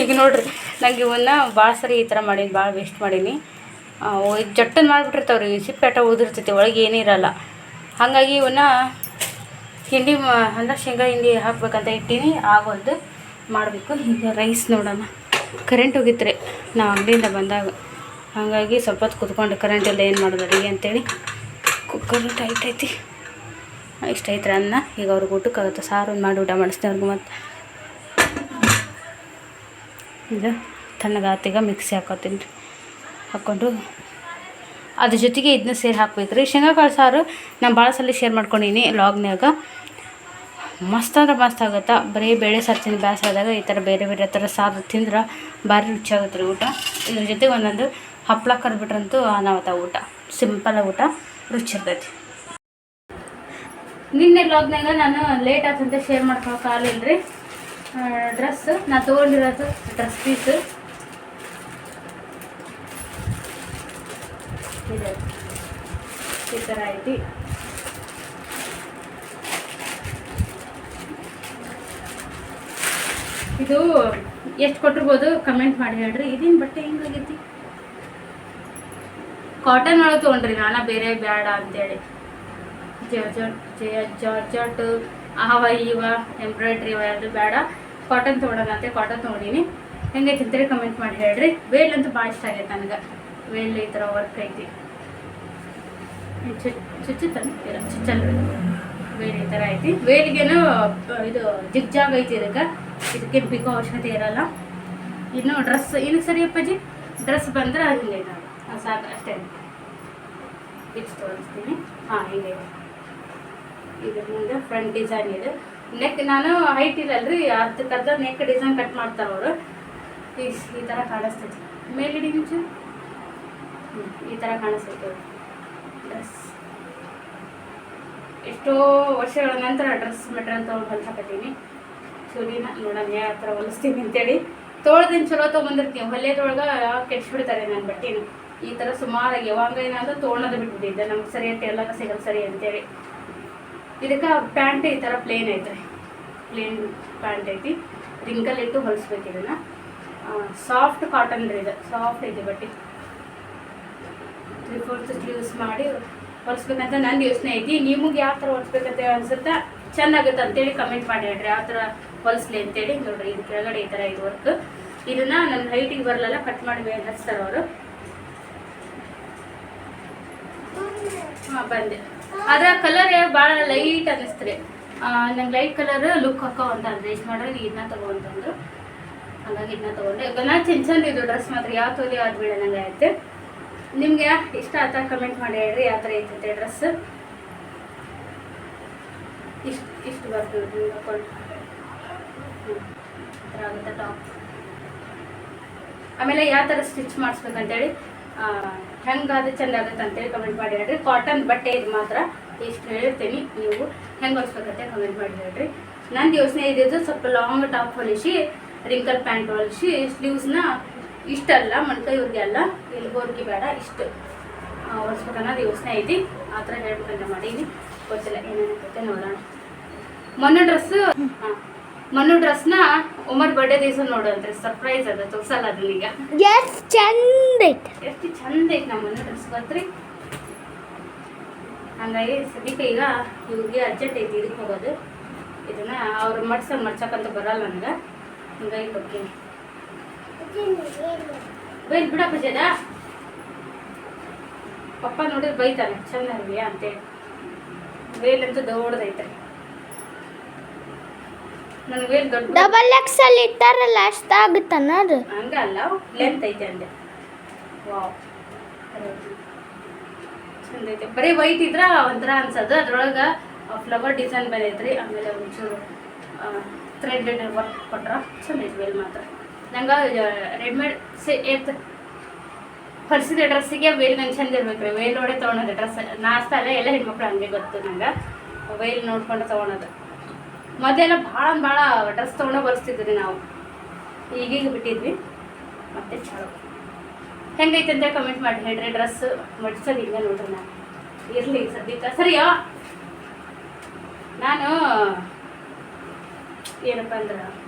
A: ಈಗ ನೋಡ್ರಿ, ನಂಗೆ ಇವನ್ನ ಭಾಳ ಸರಿ ಈ ಥರ ಮಾಡೀನಿ ಭಾಳ ವೇಸ್ಟ್ ಮಾಡೀನಿ. ಜಟ್ಟನ್ನು ಮಾಡಿಬಿಟ್ಟಿರ್ತಾವ್ರಿ ಸಿಪ್ಪೆಟ ಉದಿರ್ತೈತಿ ಒಳಗೆ ಏನಿರಲ್ಲ ಹಾಗಾಗಿ ಇವನ್ನ ಹಿಂಡಿ ಅಂದ್ರೆ ಶೇಂಗಾ ಹಿಂಡಿ ಹಾಕ್ಬೇಕಂತ ಇಟ್ಟೀನಿ, ಆಗೋದು ಮಾಡಬೇಕು. ಹಿಂಗೆ ರೈಸ್ ನೋಡೋಣ. ಕರೆಂಟ್ ಹೋಗಿತ್ರಿ ನಾವು ಅಂಗಡಿಯಿಂದ ಬಂದಾಗ. ಹಾಗಾಗಿ ಸ್ವಲ್ಪ ಹೊತ್ತು ಕುತ್ಕೊಂಡು ಕರೆಂಟ್ ಎಲ್ಲ ಏನು ಮಾಡೋದು ಅಡುಗೆ ಅಂತೇಳಿ. ಕುಕ್ಕರ್ ಟೈಟ್ ಐತಿ. ಇಷ್ಟ ಐತ್ರಿ ಅನ್ನ ಈಗ ಅವ್ರಿಗೆ ಊಟಕ್ಕಾಗುತ್ತೆ ಸಾರು ಮಾಡಿ ಊಟ ಮಾಡಿಸ್ತೀನಿ ಅವ್ರಿಗೆ ಮತ್ತು. ಇದು ತಣ್ಣಗಾತೀಗ ಮಿಕ್ಸಿ ಹಾಕೋತೀನಿ. ರೀ ಹಾಕ್ಕೊಂಡು ಅದ್ರ ಜೊತೆಗೆ ಇದನ್ನ ಸೇರಿ ಹಾಕ್ಬೇಕು ರೀ. ಶೇಂಗಾಕಾಳು ಸಾರು ನಾನು ಭಾಳ ಸಲ ಶೇರ್ ಮಾಡ್ಕೊಂಡಿನಿ ಲಾಗ್ನ್ಯಾಗ. ಮಸ್ತ್ ಅಂದ್ರೆ ಮಸ್ತ್ ಆಗುತ್ತೆ. ಬರೀ ಬೇಳೆ ಸಾರು ತಿಂದು ಬ್ಯಾಸಾದಾಗ ಈ ಥರ ಬೇರೆ ಬೇರೆ ಥರ ಸಾರು ತಿಂದ್ರೆ ಭಾರಿ ರುಚಿ ಆಗುತ್ತೆ ರೀ ಊಟ. ಇದ್ರ ಜೊತೆಗೆ ಒಂದೊಂದು ಹಪ್ಪಳ ಕರ್ಬಿಟ್ರಂತೂ ಅನಾವತ್ತ ಊಟ. ಸಿಂಪಲ್ ಊಟ. ರುಚಿ ಇರ್ತೈತಿ. ನಿನ್ನೆ ಬ್ಲಾಗ್ನಾಗ ನಾನು ಲೇಟ್ ಆತಂತ ಶೇರ್ ಮಾಡ್ಕೊಳಕ್ಕಾಗಲಿಲ್ಲ ರೀ ಡ್ರೆಸ್ ನಾ ತೊಗೊಂಡಿರೋದು ಡ್ರೆಸ್ ಪೀಸ್ ಈ ಥರ ಐತಿ. ಇದು ಎಷ್ಟು ಕೊಟ್ಟಿರ್ಬೋದು ಕಮೆಂಟ್ ಮಾಡಿ ಹೇಳ್ರಿ. ಇದೇನು ಬಟ್ಟೆ ಹೆಂಗಾಗೈತಿ ಕಾಟನ್ ಒಳಗೆ ತೊಗೊಂಡ್ರಿ, ನಾನು ಬೇರೆ ಬೇಡ ಅಂತೇಳಿ. ಜಾರ್ಜಟ್ ಆವ ಇವ ಎಂಬ್ರಾಯ್ಡ್ರಿ ಅದು ಬೇಡ ಕಾಟನ್ ತೊಗೊಳೋಣ ಅಂತ ಕಾಟನ್ ತೊಗೊಂಡಿನಿ ಹೆಂಗೆ ಅಂತೇಳಿ ಕಮೆಂಟ್ ಮಾಡಿ ಹೇಳ್ರಿ ವೇಲ್ ಅಂತೂ ಭಾಳ ಇಷ್ಟ ಆಗೈತೆ ನನಗೆ ವೇಲ್ ಈ ಥರ ವರ್ಕ್ ಐತಿ ಚುಚ್ಚುತ್ತಾನೆ ಚುಚ್ಚಲ್ರಿ ವೇಲ್ ಈ ಥರ ಐತಿ ವೇಲ್ಗೇನು ಇದು ಜಿಗ್ಜಾಗ್ ಐತಿ ಇದಕ್ಕೆ ಇದಕ್ಕೆ ಬಿಕೋ ಅವಶ್ಯಕತೆ ಇರಲ್ಲ ಇನ್ನು ಡ್ರೆಸ್ ಇನ್ನು ಸರಿ ಅಪ್ಪಾಜಿ ಡ್ರೆಸ್ ಬಂದ್ರೆ ಹಿಂಗೈತೆ. ಸಾಕು, ಅಷ್ಟೇ. ಬಿಚ್ಚು ತೋರಿಸ್ತೀನಿ. ಹಾಂ, ಹಿಂಗೈತೆ. ಇದ್ರ ಮುಂದೆ ಫ್ರಂಟ್ ಡಿಸೈನ್ ಇದೆ. ನೆಕ್ ನಾನು ಹೈಟ್ ಇಲ್ಲಲ್ರಿ ಅದಕ್ಕೆ ಅರ್ಧ ನೆಕ್ ಡಿಸೈನ್ ಕಟ್ ಮಾಡ್ತಾರೆ ಅವರು. ಈ ಈ ಥರ ಕಾಣಿಸ್ತೈತಿ. ಮೇಲಿಡಿ ಮುಂಚೆ ಈ ಥರ ಕಾಣಿಸ್ತೈತೆ ಡ್ರೆಸ್ ಎಷ್ಟೋ ವರ್ಷಗಳ ನಂತರ ಡ್ರೆಸ್ ಮೆಟೀರಿಯಲ್ ತೊಗೊಂಡು ಹೊಲ್ಸಾಕತ್ತೀನಿ ಸುರಿನ ನೋಡೋಣ ಯಾವ ಥರ ಹೊಲಿಸ್ತೀನಿ ಅಂತೇಳಿ. ತೋಳ್ದಿನ ಚಲೋ ತೊಗೊಂಬಂದಿರ್ತೀವಿ ಹೊಲಿಯೋದ್ರೊಳಗೆ ಕೆಡ್ಸ್ಬಿಡ್ತಾರೆ ನನ್ನ ಬಟ್ಟೆನ. ಈ ಥರ ಸುಮಾರಾಗಿ ಯಾವಾಗ ಏನಾದರೂ ತೋಳೋದು ಬಿಟ್ಬಿಟ್ಟಿದ್ದೆ. ನಮ್ಗೆ ಸರಿ ಅಂತ ಎಲ್ಲ ಸಿಗಲ್ಲ ಸರಿ ಅಂತೇಳಿ. ಇದಕ್ಕೆ ಪ್ಯಾಂಟ್ ಈ ಥರ ಪ್ಲೇನ್ ಐತೆ. ಪ್ಲೇನ್ ಪ್ಯಾಂಟ್ ಐತಿ. ರಿಂಕಲ್ ಇಟ್ಟು ಹೊಲಿಸ್ಬೇಕು ಇದನ್ನು. ಸಾಫ್ಟ್ ಕಾಟನ್ ರೀ ಇದು. ಸಾಫ್ಟ್ ಐತಿ ಬಟ್ಟೆ. ತ್ರೀ ಫೋರ್ತ್ ಸ್ಲೀವ್ಸ್ ಮಾಡಿ ಹೊಲಿಸ್ಬೇಕಂತ ನನ್ನ ಯೋಚನೆ ಐತಿ. ನಿಮಗೆ ಯಾವ ಥರ ಹೊಲಿಸ್ಬೇಕಂತ ಅನ್ಸುತ್ತಾ ಚೆನ್ನಾಗುತ್ತೆ ಅಂತೇಳಿ ಕಮೆಂಟ್ ಮಾಡಿ ಹೇಳ್ರಿ. ಯಾವ ಥರ ಹೊಲಿಸ್ಲಿ ಅಂತೇಳಿ ನೋಡ್ರಿ. ಇದು ಕೆಳಗಡೆ ಈ ಥರ ಇದು ವರ್ಕ್ ಇದನ್ನು ನನ್ನ ಹೈಟಿಗೆ ಬರಲಲ್ಲ ಕಟ್ ಮಾಡಿ ಹಚ್ತಾರೆ ಅವರು. ಹಾಂ, ಬಂದೆ. ಅದ್ರ ಕಲರ್ ಭಾಳ ಲೈಟ್ ಅನ್ನಿಸ್ತ್ರಿ ನಂಗೆ ಲೈಟ್ ಕಲರ್ ಲುಕ್ ಹಾಕೋ ಅಂತ ಇಷ್ಟು ಮಾಡ್ರೆ ಇದನ್ನ ತಗೊಂತಂದ್ರು ಹಾಗಾಗಿ ಇದನ್ನ ತಗೊಂಡೆ. ಗನ ಚೆಂದ ಚಂದ ಇದು ಡ್ರೆಸ್ ಮಾತ್ರ, ಯಾವ ತೋಲಿ ನನಗೆ ನಂಗೆ ಐತೆ ನಿಮ್ಗೆ ಇಷ್ಟ ಆತ ಕಮೆಂಟ್ ಮಾಡಿ ಹೇಳ್ರಿ, ಯಾವ ಥರ ಐತೈತೆ ಡ್ರೆಸ್ ಇಷ್ಟು ಇಷ್ಟು ಬರ್ತದೆ ಆಗುತ್ತೆ ಟಾಪ್ ಆಮೇಲೆ ಯಾವ ಥರ ಸ್ಟಿಚ್ ಮಾಡಿಸ್ಬೇಕಂತೇಳಿ? ಹೆಂಗಾದ್ರೆ ಚೆಂದ ಆಗುತ್ತೆ ಅಂತೇಳಿ ಕಮೆಂಟ್ ಮಾಡಿ ಹೇಳ್ರಿ. ಕಾಟನ್ ಬಟ್ಟೆ ಇದು ಮಾತ್ರ ಇಷ್ಟು ಹೇಳಿರ್ತೀನಿ ನೀವು ಹೆಂಗೆ ಹೊಲಿಸ್ಬೇಕಂತ ಕಮೆಂಟ್ ಮಾಡಿ ಹೇಳ್ರಿ. ನಂದು ಯೋಚನೆ ಇದ್ದಿದ್ದು ಸ್ವಲ್ಪ ಲಾಂಗ್ ಟಾಪ್ ಹೊಲಿಸಿ ರಿಂಕಲ್ ಪ್ಯಾಂಟ್ ಹೊಲಿಸಿ ಸ್ಲೀವ್ಸ್ನ ಇಷ್ಟಲ್ಲ ಮೊಣ್ಕೈವ್ರಿಗೆ ಅಲ್ಲ ಎಲ್ಬೋರ್ಗೆ ಬೇಡ, ಇಷ್ಟು. ಹೊಲಿಸ್ಬೇಕನ್ನೋದು ಯೋಚನೆ ಐತಿ. ಆ ಥರ ಹೇಳ್ಬೇಕಂತ ಮಾಡೀನಿ. ಗೊತ್ತಿಲ್ಲ ಏನೇನಾಗುತ್ತೆ ನೋಡೋಣ. ಮೊನ್ನೆ ಡ್ರೆಸ್ಸು ಹಾಂ. ಮನು ಡ್ರೆಸ್ನ ಉಮರ್ ಬರ್ಡೇ ದಿವಸ ನೋಡಂತ್ರಿ ಸರ್ಪ್ರೈಸ್ ಅದ ತೋರ್ಸಲ್ಲ ಅದನ್ನ ಈಗ
B: ಎಸ್ ಚಂದ ಐತೆ.
A: ಎಷ್ಟು ಚಂದ ಐತೆ ನಮ್ಮ ಮನು ಡ್ರೆಸ್ ಗೊತ್ತ್ರಿ ಹಂಗಾಗಿ ಸದ್ಯಕ್ಕೆ ಈಗ ಇವ್ರಿಗೆ ಅರ್ಜೆಂಟ್ ಐತಿ ಇದಕ್ಕೆ ಹೋಗೋದು. ಇದನ್ನ ಅವ್ರು ಮಡ್ಸ ಮಡ್ಸಕ್ಕಂತ ಬರಲ್ಲ ನನಗೆ. ಹಂಗಾಗಿ ಕೊಡ್ತೀನಿ. ಬೈದ್ ಬಿಡಪ್ಪ ಜದ ಪಪ್ಪ ನೋಡಿದ್ರೆ ಬೈತಾನೆ ಚಂದ ಇರ್ಲಿಯಾ ಅಂತೇಳಿ. ವೇಲ್ ಅಂತೂ ದೊಡ್ಡದೈತೆ ದೊಡ್ಡ
B: ಡಬಲ್ ಎಕ್ಸ್ ಅಲ್ಲಿ ಇಟ್ಟಾರಲ್ಲ ಅಷ್ಟಾಗುತ್ತಾನ ಅದು
A: ಹಂಗಲ್ಲ ಲೆಂತ್ ಐತೆ ಅಂದೆ. ವಾವ್ ಚಂದ ಐತೆ. ಬರೀ ವೈಟ್ ಇದ್ರ ಒಂಥರ ಅನ್ಸೋದು. ಅದ್ರೊಳಗೆ ಫ್ಲವರ್ ಡಿಸೈನ್ ಬೇರೆ ಐತ್ರಿ ಆಮೇಲೆ ಒಂಚೂರು ಥ್ರೆಡ್ ವರ್ಕ್ ಕೊಟ್ರ ಚಂದ ಐತಿ ವೇಲ್ ಮಾತ್ರ. ನಂಗೆ ರೆಡಿಮೇಡ್ ಸೇ ಹೊಲಿಸಿದ ಡ್ರೆಸ್ಸಿಗೆ ವೇಲ್ ನಂಗೆ ಚಂದ ಇರ್ಬೇಕು ರೀ ವೇಲ್ ನೋಡೇ ತೊಗೊಳೋದು ಡ್ರೆಸ್ ನಾಸ್ತಾ ಅಲ್ಲ ಎಲ್ಲ ಹೆಣ್ಮಕ್ಳು ಹಂಗೆ ಗೊತ್ತು ನಂಗೆ. ವೇಲ್ ನೋಡ್ಕೊಂಡು ತೊಗೊಳೋದು. ಮೊದಲೆಲ್ಲ ಭಾಳ ಭಾಳ ಡ್ರೆಸ್ ತೊಗೊಂಡು ಬರ್ಸ್ತಿದ್ವಿ ನಾವು. ಈಗೀಗ ಬಿಟ್ಟಿದ್ವಿ. ಮತ್ತೆ ಚಲೋ. ಹೆಂಗೈತೆ ಅಂತ ಕಮೆಂಟ್ ಮಾಡಿ. ಹೇಳ್ರಿ ಡ್ರೆಸ್ ಮಡ್ಸೋದು ಇಲ್ಲ ನೋಡ್ರಿ ನಾನು. ಇರಲಿ ಸದ್ಯಕ್ಕೆ. ಸರಿಯಾ? ನಾನು ಏನಪ್ಪ ಅಂದ್ರೆ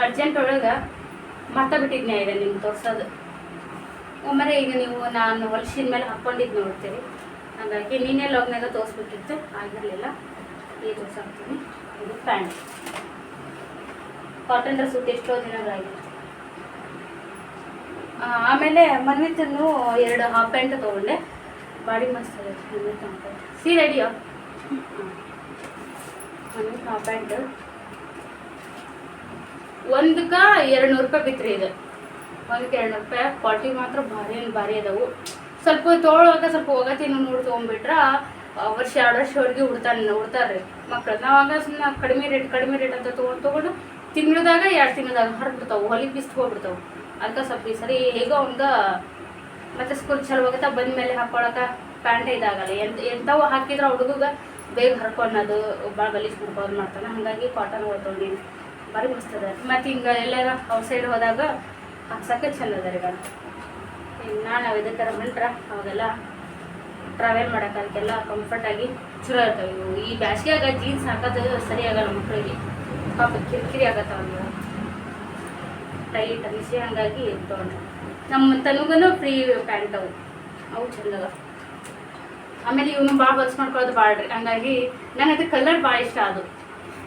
A: ಅರ್ಜೆಂಟ್ ಒಳಗೆ ಮತ್ತೆ ಬಿಟ್ಟಿದ್ನಿ ಇದೆ ನಿಮ್ಗೆ ತೋರ್ಸೋದು. ಒಮ್ಮರೆ ಈಗ ನೀವು ನಾನು ಹೊಲ್ಸಿನ ಮೇಲೆ ಹಾಕ್ಕೊಂಡಿದ್ದು ನೋಡ್ತೀರಿ. ಹಾಗಾಗಿ ನೀನೇ ಲಾಗ್ನಾಗ ತೋರಿಸ್ಬಿಟ್ಟಿತ್ತು. ಆಗಿರಲಿಲ್ಲ. ಈಗ ತೋರ್ಸಾಕ್ತೀನಿ. ಇದು ಪ್ಯಾಂಟ್ ಕಾಟನ್ ಡ್ರೆಸ್ ಎಷ್ಟೋ ದಿನಗಳಾಗಿದೆ ಆಮೇಲೆ ಮನ್ವಿತನ್ನು ಎರಡು ಹಾಫ್ ಪ್ಯಾಂಟ್ ತೊಗೊಂಡೆ. ಬಾಡಿ ಮಸ್ತ್ ಸಿ ರೆಡಿಯಾ ಮನ್ವಿತ್ ಹಾಫ್ ಪ್ಯಾಂಟ್ ಒಂದಕ್ಕ ಎರಡು ನೂರು ರೂಪಾಯಿ ಬಿತ್ರಿ ಇದೆ. ಒಂದಕ್ಕೆ ಎರಡು ನೂರು ರೂಪಾಯಿ. ಕ್ವಾಲಿಟಿ ಮಾತ್ರ ಭಾರಿ ಭಾರಿ ಅದಾವು. ಸ್ವಲ್ಪ ತೊಗೊಳುವಾಗ ಸ್ವಲ್ಪ ಹೋಗತ್ತೀನೋ ನೋಡಿ ತೊಗೊಂಡ್ಬಿಟ್ರ ವರ್ಷ ಎರಡು ವರ್ಷವರೆಗೆ ಉಡ್ತಾನೆ ಉಡ್ತಾರೆ ಮಕ್ಕಳು ನಾವಾಗ ಸುಮ್ಮನೆ ಕಡಿಮೆ ರೇಟ್ ಕಡಿಮೆ ರೇಟ್ ಅಂತ ತೊಗೊಂಡು ತೊಗೊಂಡು ತಿಂಗಳದಾಗ ಎರಡು ತಿಂಗಳದಾಗ ಹರಿಬಿಡ್ತಾವೆ ಹೊಲಿ ಬಿಸ್ತು ಹೋಗ್ಬಿಡ್ತಾವೆ. ಅದಕ್ಕೆ ಸ್ವಲ್ಪ ಈ ಸರಿ ಹೇಗೋ ಒಂದು ಮತ್ತೆ ಸ್ಕೂಲ್ ಚಲೋ ಹೋಗುತ್ತಾ, ಬಂದ ಮೇಲೆ ಹಾಕೊಳಕ ಪ್ಯಾಂಟ್ ಇದಾಗಲ್ಲ. ಎಂತ ಎಂಥವು ಹಾಕಿದ್ರೆ ಹುಡುಗಗ ಬೇಗ ಹರ್ಕೊಳೋದು ಭಾಳ ಗಲೀಜ್ ಮಾಡ್ಕೊಂಡು ಮಾಡ್ತಾನೆ. ಹಾಗಾಗಿ ಕಾಟನ್ ಹೋಗ್ತಾವೆ ಭಾರಿ ಮಸ್ತ್ ಅದ. ಮತ್ತು ಹಿಂಗೆ ಎಲ್ಲಾರ ಔಟ್ ಸೈಡ್ ಹೋದಾಗ ಹಾಕ್ಸಕ್ಕೆ ಚಂದ ಅದ ರೀ ನಾನು ಇದಕ್ಕಾರ ಹೊಂಟ್ರ ಅವಾಗೆಲ್ಲ ಟ್ರಾವೆಲ್ ಮಾಡೋಕೆ ಅದಕ್ಕೆಲ್ಲ ಕಂಫರ್ಟಾಗಿ ಚಲೋ ಇರ್ತವೆ. ಇವು ಈ ಬ್ಯಾಸಿಗ್ಯಾಗ ಜೀನ್ಸ್ ಹಾಕೋದು ಸರಿ ಆಗಲ್ಲ ಮಕ್ಕಳಿಗೆ ಪಾಪ ಕಿರಿಕಿರಿ ಆಗತ್ತಾವ ಟೈಟ್ ಅನಿಸಿ ಹಂಗಾಗಿ ತೊಗೊಂಡ್ರೆ ನಮ್ಮ ತನಗೂ ಫ್ರೀ ಪ್ಯಾಂಟ್ ಅವು. ಅವು ಚಂದದ ಆಮೇಲೆ ಇವನು ಭಾಳ ಬಲ್ಸ್ ಮಾಡ್ಕೊಳ್ಳೋದು ಭಾಳ ರೀ. ಹಂಗಾಗಿ ನನಗೆ ಅದು ಕಲರ್ ಭಾಳ ಇಷ್ಟ ಅದು.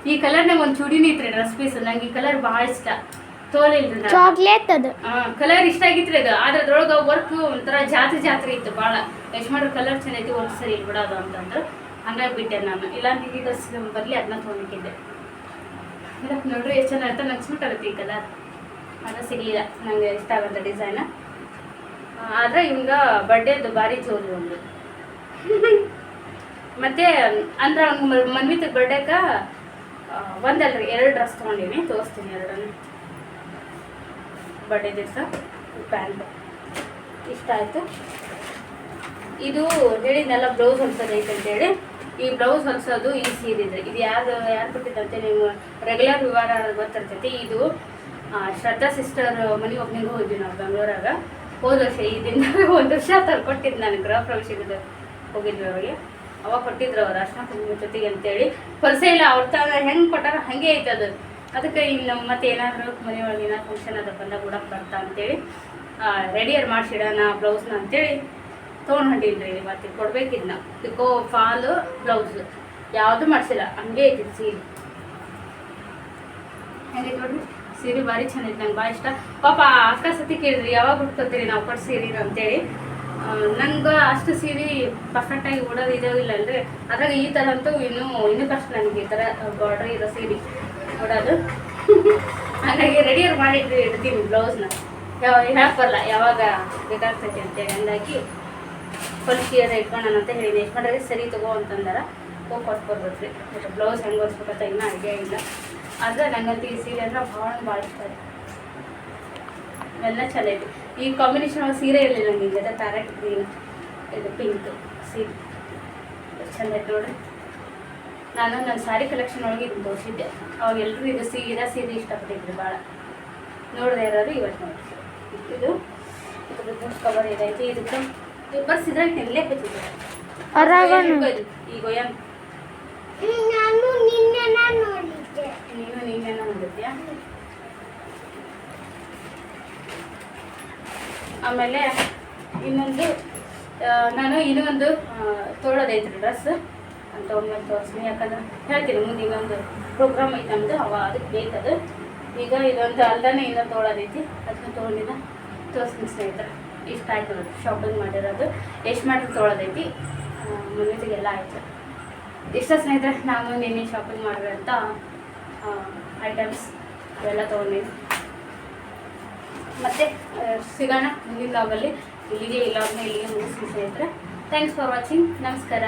A: ಈ ಕಲರ್ನಾಗ ಒಂದು ಚೂಡಿನ ಐತ್ರಿ ಡ್ರೆಸ್ ಪೀಸ್ ನಂಗೆ ಈ ಕಲರ್ ಭಾಳ ಇಷ್ಟ.
B: ಚಾಕ್ಲೇಟ್ ಅದು.
A: ಕಲರ್ ಇಷ್ಟ ಆಗಿತ್ರಿ ಅದು. ಆದ್ರೆ ಅದ್ರೊಳಗೆ ವರ್ಕ್ ಒಂಥರ ಜಾತ್ರೆ ಜಾತ್ರೆ ಇತ್ತು ಭಾಳ ಎಷ್ಟು ಮಾಡ್ರೆ ಕಲರ್ ಚೆನ್ನಾಗಿ ವರ್ಕ್ ಸರಿ ಇಲ್ಲ ಬಿಡೋದು ಅಂತಂದ್ರೆ. ಹಂಗಾಗಿ ಬಿಟ್ಟೆ ನಾನು. ಇಲ್ಲ ಈಗ ಡ್ರೆಸ್ ಬರಲಿ ಅದನ್ನ ತೊಗೊಂಡಿದ್ದೆ ಇಲ್ಲ ನೋಡ್ರಿ ಎಷ್ಟು ಚೆನ್ನಾಗಿ ನಂಗೆ ಸೂಟ್ ಆಗುತ್ತೆ ಈ ಕಲರ್. ಅದು ಸಿಗಲಿಲ್ಲ. ನನಗೆ ಇಷ್ಟ ಆಗಂತ ಡಿಸೈನ್ ಆದ್ರೆ ಇವಂಗ ಬರ್ಡೇದು ಭಾರಿ ಜೋರು ಒಂದು ಮತ್ತೆ ಅಂದ್ರೆ ಅವ್ನ ಮನ್ವಿತ ಬರ್ಡೇಕ ಒಂದಲ್ರಿ. ಎರಡು ಡ್ರೆಸ್ ತೊಗೊಂಡೀನಿ. ತೋರಿಸ್ತೀನಿ ಎರಡನ್ನು. ಬರ್ಡೇ ದಿವಸ ಪ್ಯಾಂಟ್. ಇಷ್ಟ ಆಯಿತು. ಇದು ಹೇಳಿದ್ನೆಲ್ಲ ಬ್ಲೌಸ್ ಹೊಲ್ಸೋದು ಐತೆ ಅಂತೇಳಿ ಈ ಬ್ಲೌಸ್ ಹೊಲ್ಸೋದು ಈ ಸೀರೆ ಇದೆ. ಇದು ಯಾರು ಯಾರು ಕೊಟ್ಟಿದ್ದಂತೆ ನೀವು? ರೆಗ್ಯುಲರ್ ವಿವಾರ ಗೊತ್ತಿರ್ತೈತಿ ಇದು ಶ್ರದ್ಧಾ ಸಿಸ್ಟರ್ ಮನೆ ಒಬ್ಬನಿಗೂ ಹೋದ್ವಿ ನಾವು ಬೆಂಗಳೂರಾಗ. ಹೋದ ವರ್ಷ, ಈ ದಿನ [LAUGHS] ಒಂದು ವರ್ಷ ತರ್ಕೊಟ್ಟಿದ್ದು ನಾನು ಗೃಹ ಪ್ರವೇಶದ ಹೋಗಿದ್ವಿ ಅವ್ರಿಗೆ. ಅವಾಗ ಕೊಟ್ಟಿದ್ರು ಅವ್ರು ಅರ್ಶನ ಕುಂಕುಮ ಜೊತೆಗೆ ಅಂತೇಳಿ. ಹೊಲಸೇ ಇಲ್ಲ, ಅವ್ರ ತಾಗ ಹೆಂಗೆ ಕೊಟ್ಟಾರ ಹಾಗೆ ಐತೆ ಅದು. ಅದಕ್ಕೆ ಇನ್ನು ಮತ್ತೆ ಏನಾದರೂ ಮನೆಯೊಳಗೆ ಏನಾದ್ರು ಫಂಕ್ಷನ್ ಅದ ಬಂದಾಗ ಉಡಕ್ಕೆ ಬರ್ತಾ ಅಂತೇಳಿ ರೆಡಿಯರ್ ಮಾಡಿಸಿಡೋಣ ಬ್ಲೌಸ್ನ ಅಂತೇಳಿ ತೊಗೊಂಡು ರೀ ಇವತ್ತು ಕೊಡ್ಬೇಕಿದ್ನ ಪಿಕೋ ಫಾಲು ಬ್ಲೌಸ್ ಯಾವುದು ಮಾಡಿಸಿಲ್ಲ, ಹಂಗೆ ಐತಿ ಸೀರೆ. ಹೆಂಗೈತೆ ನೋಡ್ರಿ? ಸೀರೆ ಭಾರಿ ಚೆನ್ನಾಗಿ ನಂಗೆ ಭಾಳ ಇಷ್ಟ. ಪಾಪ ಅಕ್ಕ ಸತಿ ಕೇಳಿದ್ರಿ, ಯಾವಾಗ ಹುಡ್ಕೋತೀರಿ ನಾವು ಕೊಟ್ಟು ಸೀರೆ ಅಂತೇಳಿ. ನಂಗೆ ಅಷ್ಟು ಸೀರೆ ಪರ್ಫೆಕ್ಟಾಗಿ ಉಡೋದು ಇದಾಗಿಲ್ಲ ಅಲ್ರಿ. ಅಂದರೆ ಅದ್ರಾಗ ಈ ಥರ ಅಂತೂ ಇನ್ನೂ ಇನ್ನೂ ಕಷ್ಟ ನನಗೆ ಈ ಥರ ಬಾರ್ಡ್ರಿ ಇರೋ ಸೀರೆ. ಉಡೋದು ಹಾಗಾಗಿ ರೆಡಿಯರ್ ಮಾಡಿಟ್ಟು ಇಡ್ತೀನಿ ಬ್ಲೌಸ್ನ ಯಾವ, ಹೇಳಕ್ ಬರಲ್ಲ, ಯಾವಾಗ ಬೇಕಾಗ್ತೈತಿ ಅಂತೇಳಿ ಹಂಗಾಗಿ ಹೊಲಿಸಿಯರ ಇಟ್ಕೊಳ್ಳೋಣ ಅಂತ ಹೇಳಿ ಮಾಡಿದ್ರೆ ಸರಿ ತಗೋ ಅಂತಂದಾರ, ಹೋಗಿ ಕೊಟ್ಕೊಡ್ಬೇಕ್ರಿ ಬಟ್ ಬ್ಲೌಸ್ ಹೆಂಗೆ ಹೊಲ್ಸ್ಬೇಕಂತ ಇನ್ನೂ ಐಡಿಯಾ ಇಲ್ಲ. ಆದ್ರೆ ನಂಗಂತೂ ಈ ಸೀರೆ ಅಂದ್ರೆ ಭಾಳ ಭಾಳ ಇಷ್ಟ ರೀ. ಎಲ್ಲ ಚಲೋ ಈ ಕಾಂಬಿನೇಷನ್ ಒಳಗೆ ಸೀರೆ ಇರಲಿಲ್ಲ ನನಗೆ ಈಗ ಪ್ಯಾರೆಟ್ ಗ್ರೀನ್ ಇದು ಪಿಂಕ್ ಸೀರೆ. ಚಂದ ಐತೆ ನೋಡ್ರಿ. ನಾನು ನನ್ನ ಸಾರಿ ಕಲೆಕ್ಷನ್ ಒಳಗೆ ಇದು ತೋರಿಸಿದ್ದೆ. ಅವಾಗ ಎಲ್ಲರೂ ಇದು ಸೀರೆ ಸೀರೆ ಇಷ್ಟಪಟ್ಟಿದ್ರು ಭಾಳ. ನೋಡಿದೆ ಇರೋರು ಇವತ್ತು ನೋಡಿ ಇದು ಇದ್ರದ್ದು ಕವರ್ ಇದೈತಿ ಇದಕ್ಕೆ ಇದು ಬರ್ಸಿದ್ರೆ ನೆಲ್ಲೇ ಕಚ್ಚಿದೆ
B: ಹೊರಗನು
A: ಈಗ ಒಯ್ಯನ್
B: ನಾನು ನಿನ್ನೆ ನೋಡಿದ್ದೆ.
A: ನೀನು ನೀನೇನ ಬಂದಿರ್ತೀಯ ಆಮೇಲೆ ಇನ್ನೊಂದು ನಾನು ಇನ್ನೊಂದು ತೋಳೋದೈತ್ರಿ ಡ್ರೆಸ್ ಅಂತ ಒಮ್ಮೆ ತೋರಿಸ್ತೀನಿ. ಯಾಕಂದ್ರೆ ಹೇಳ್ತೀನಿ, ಮುಂದೆ ಇನ್ನೊಂದು ಪ್ರೋಗ್ರಾಮ್ ಐತೆ ನಮ್ದು, ಅವ ಅದಕ್ಕೆ ಬೇಕದು. ಈಗ ಇದೊಂದು ಅಲ್ದಾನೆ ಇನ್ನೊಂದು ತೊಗೊಳೋದೈತಿ ಅದನ್ನ ತೊಗೊಂಡಿನ ತೋರಿಸ್ತೀನಿ ಸ್ನೇಹಿತರೆ. ಇಷ್ಟ ಆಯ್ತು ಶಾಪಿಂಗ್ ಮಾಡಿರೋದು. ಎಷ್ಟು ಮಾಡಿ ತೊಗೊಳೋದೈತಿ ಮನೆಗೆಲ್ಲ ಆಯ್ತು. ಇಷ್ಟ ಸ್ನೇಹಿತರೆ, ನಾನು ನಿನ್ನೆ ಶಾಪಿಂಗ್ ಮಾಡಿರೋಂಥ ಐಟಮ್ಸ್ ಅವೆಲ್ಲ ತೊಗೊಂಡಿನಿ. ಮತ್ತೆ ಸಿಗೋಣ ಮುಂದಿನ ಲಾಗಲ್ಲಿ ಇಲ್ಲಿಗೆ ಇಲ್ಲ ಇಲ್ಲಿಗೆ ಮುಗಿಸ್ತೀನಿ ಸ್ನೇಹಿತರೆ. ಥ್ಯಾಂಕ್ಸ್ ಫಾರ್ ವಾಚಿಂಗ್ ನಮಸ್ಕಾರ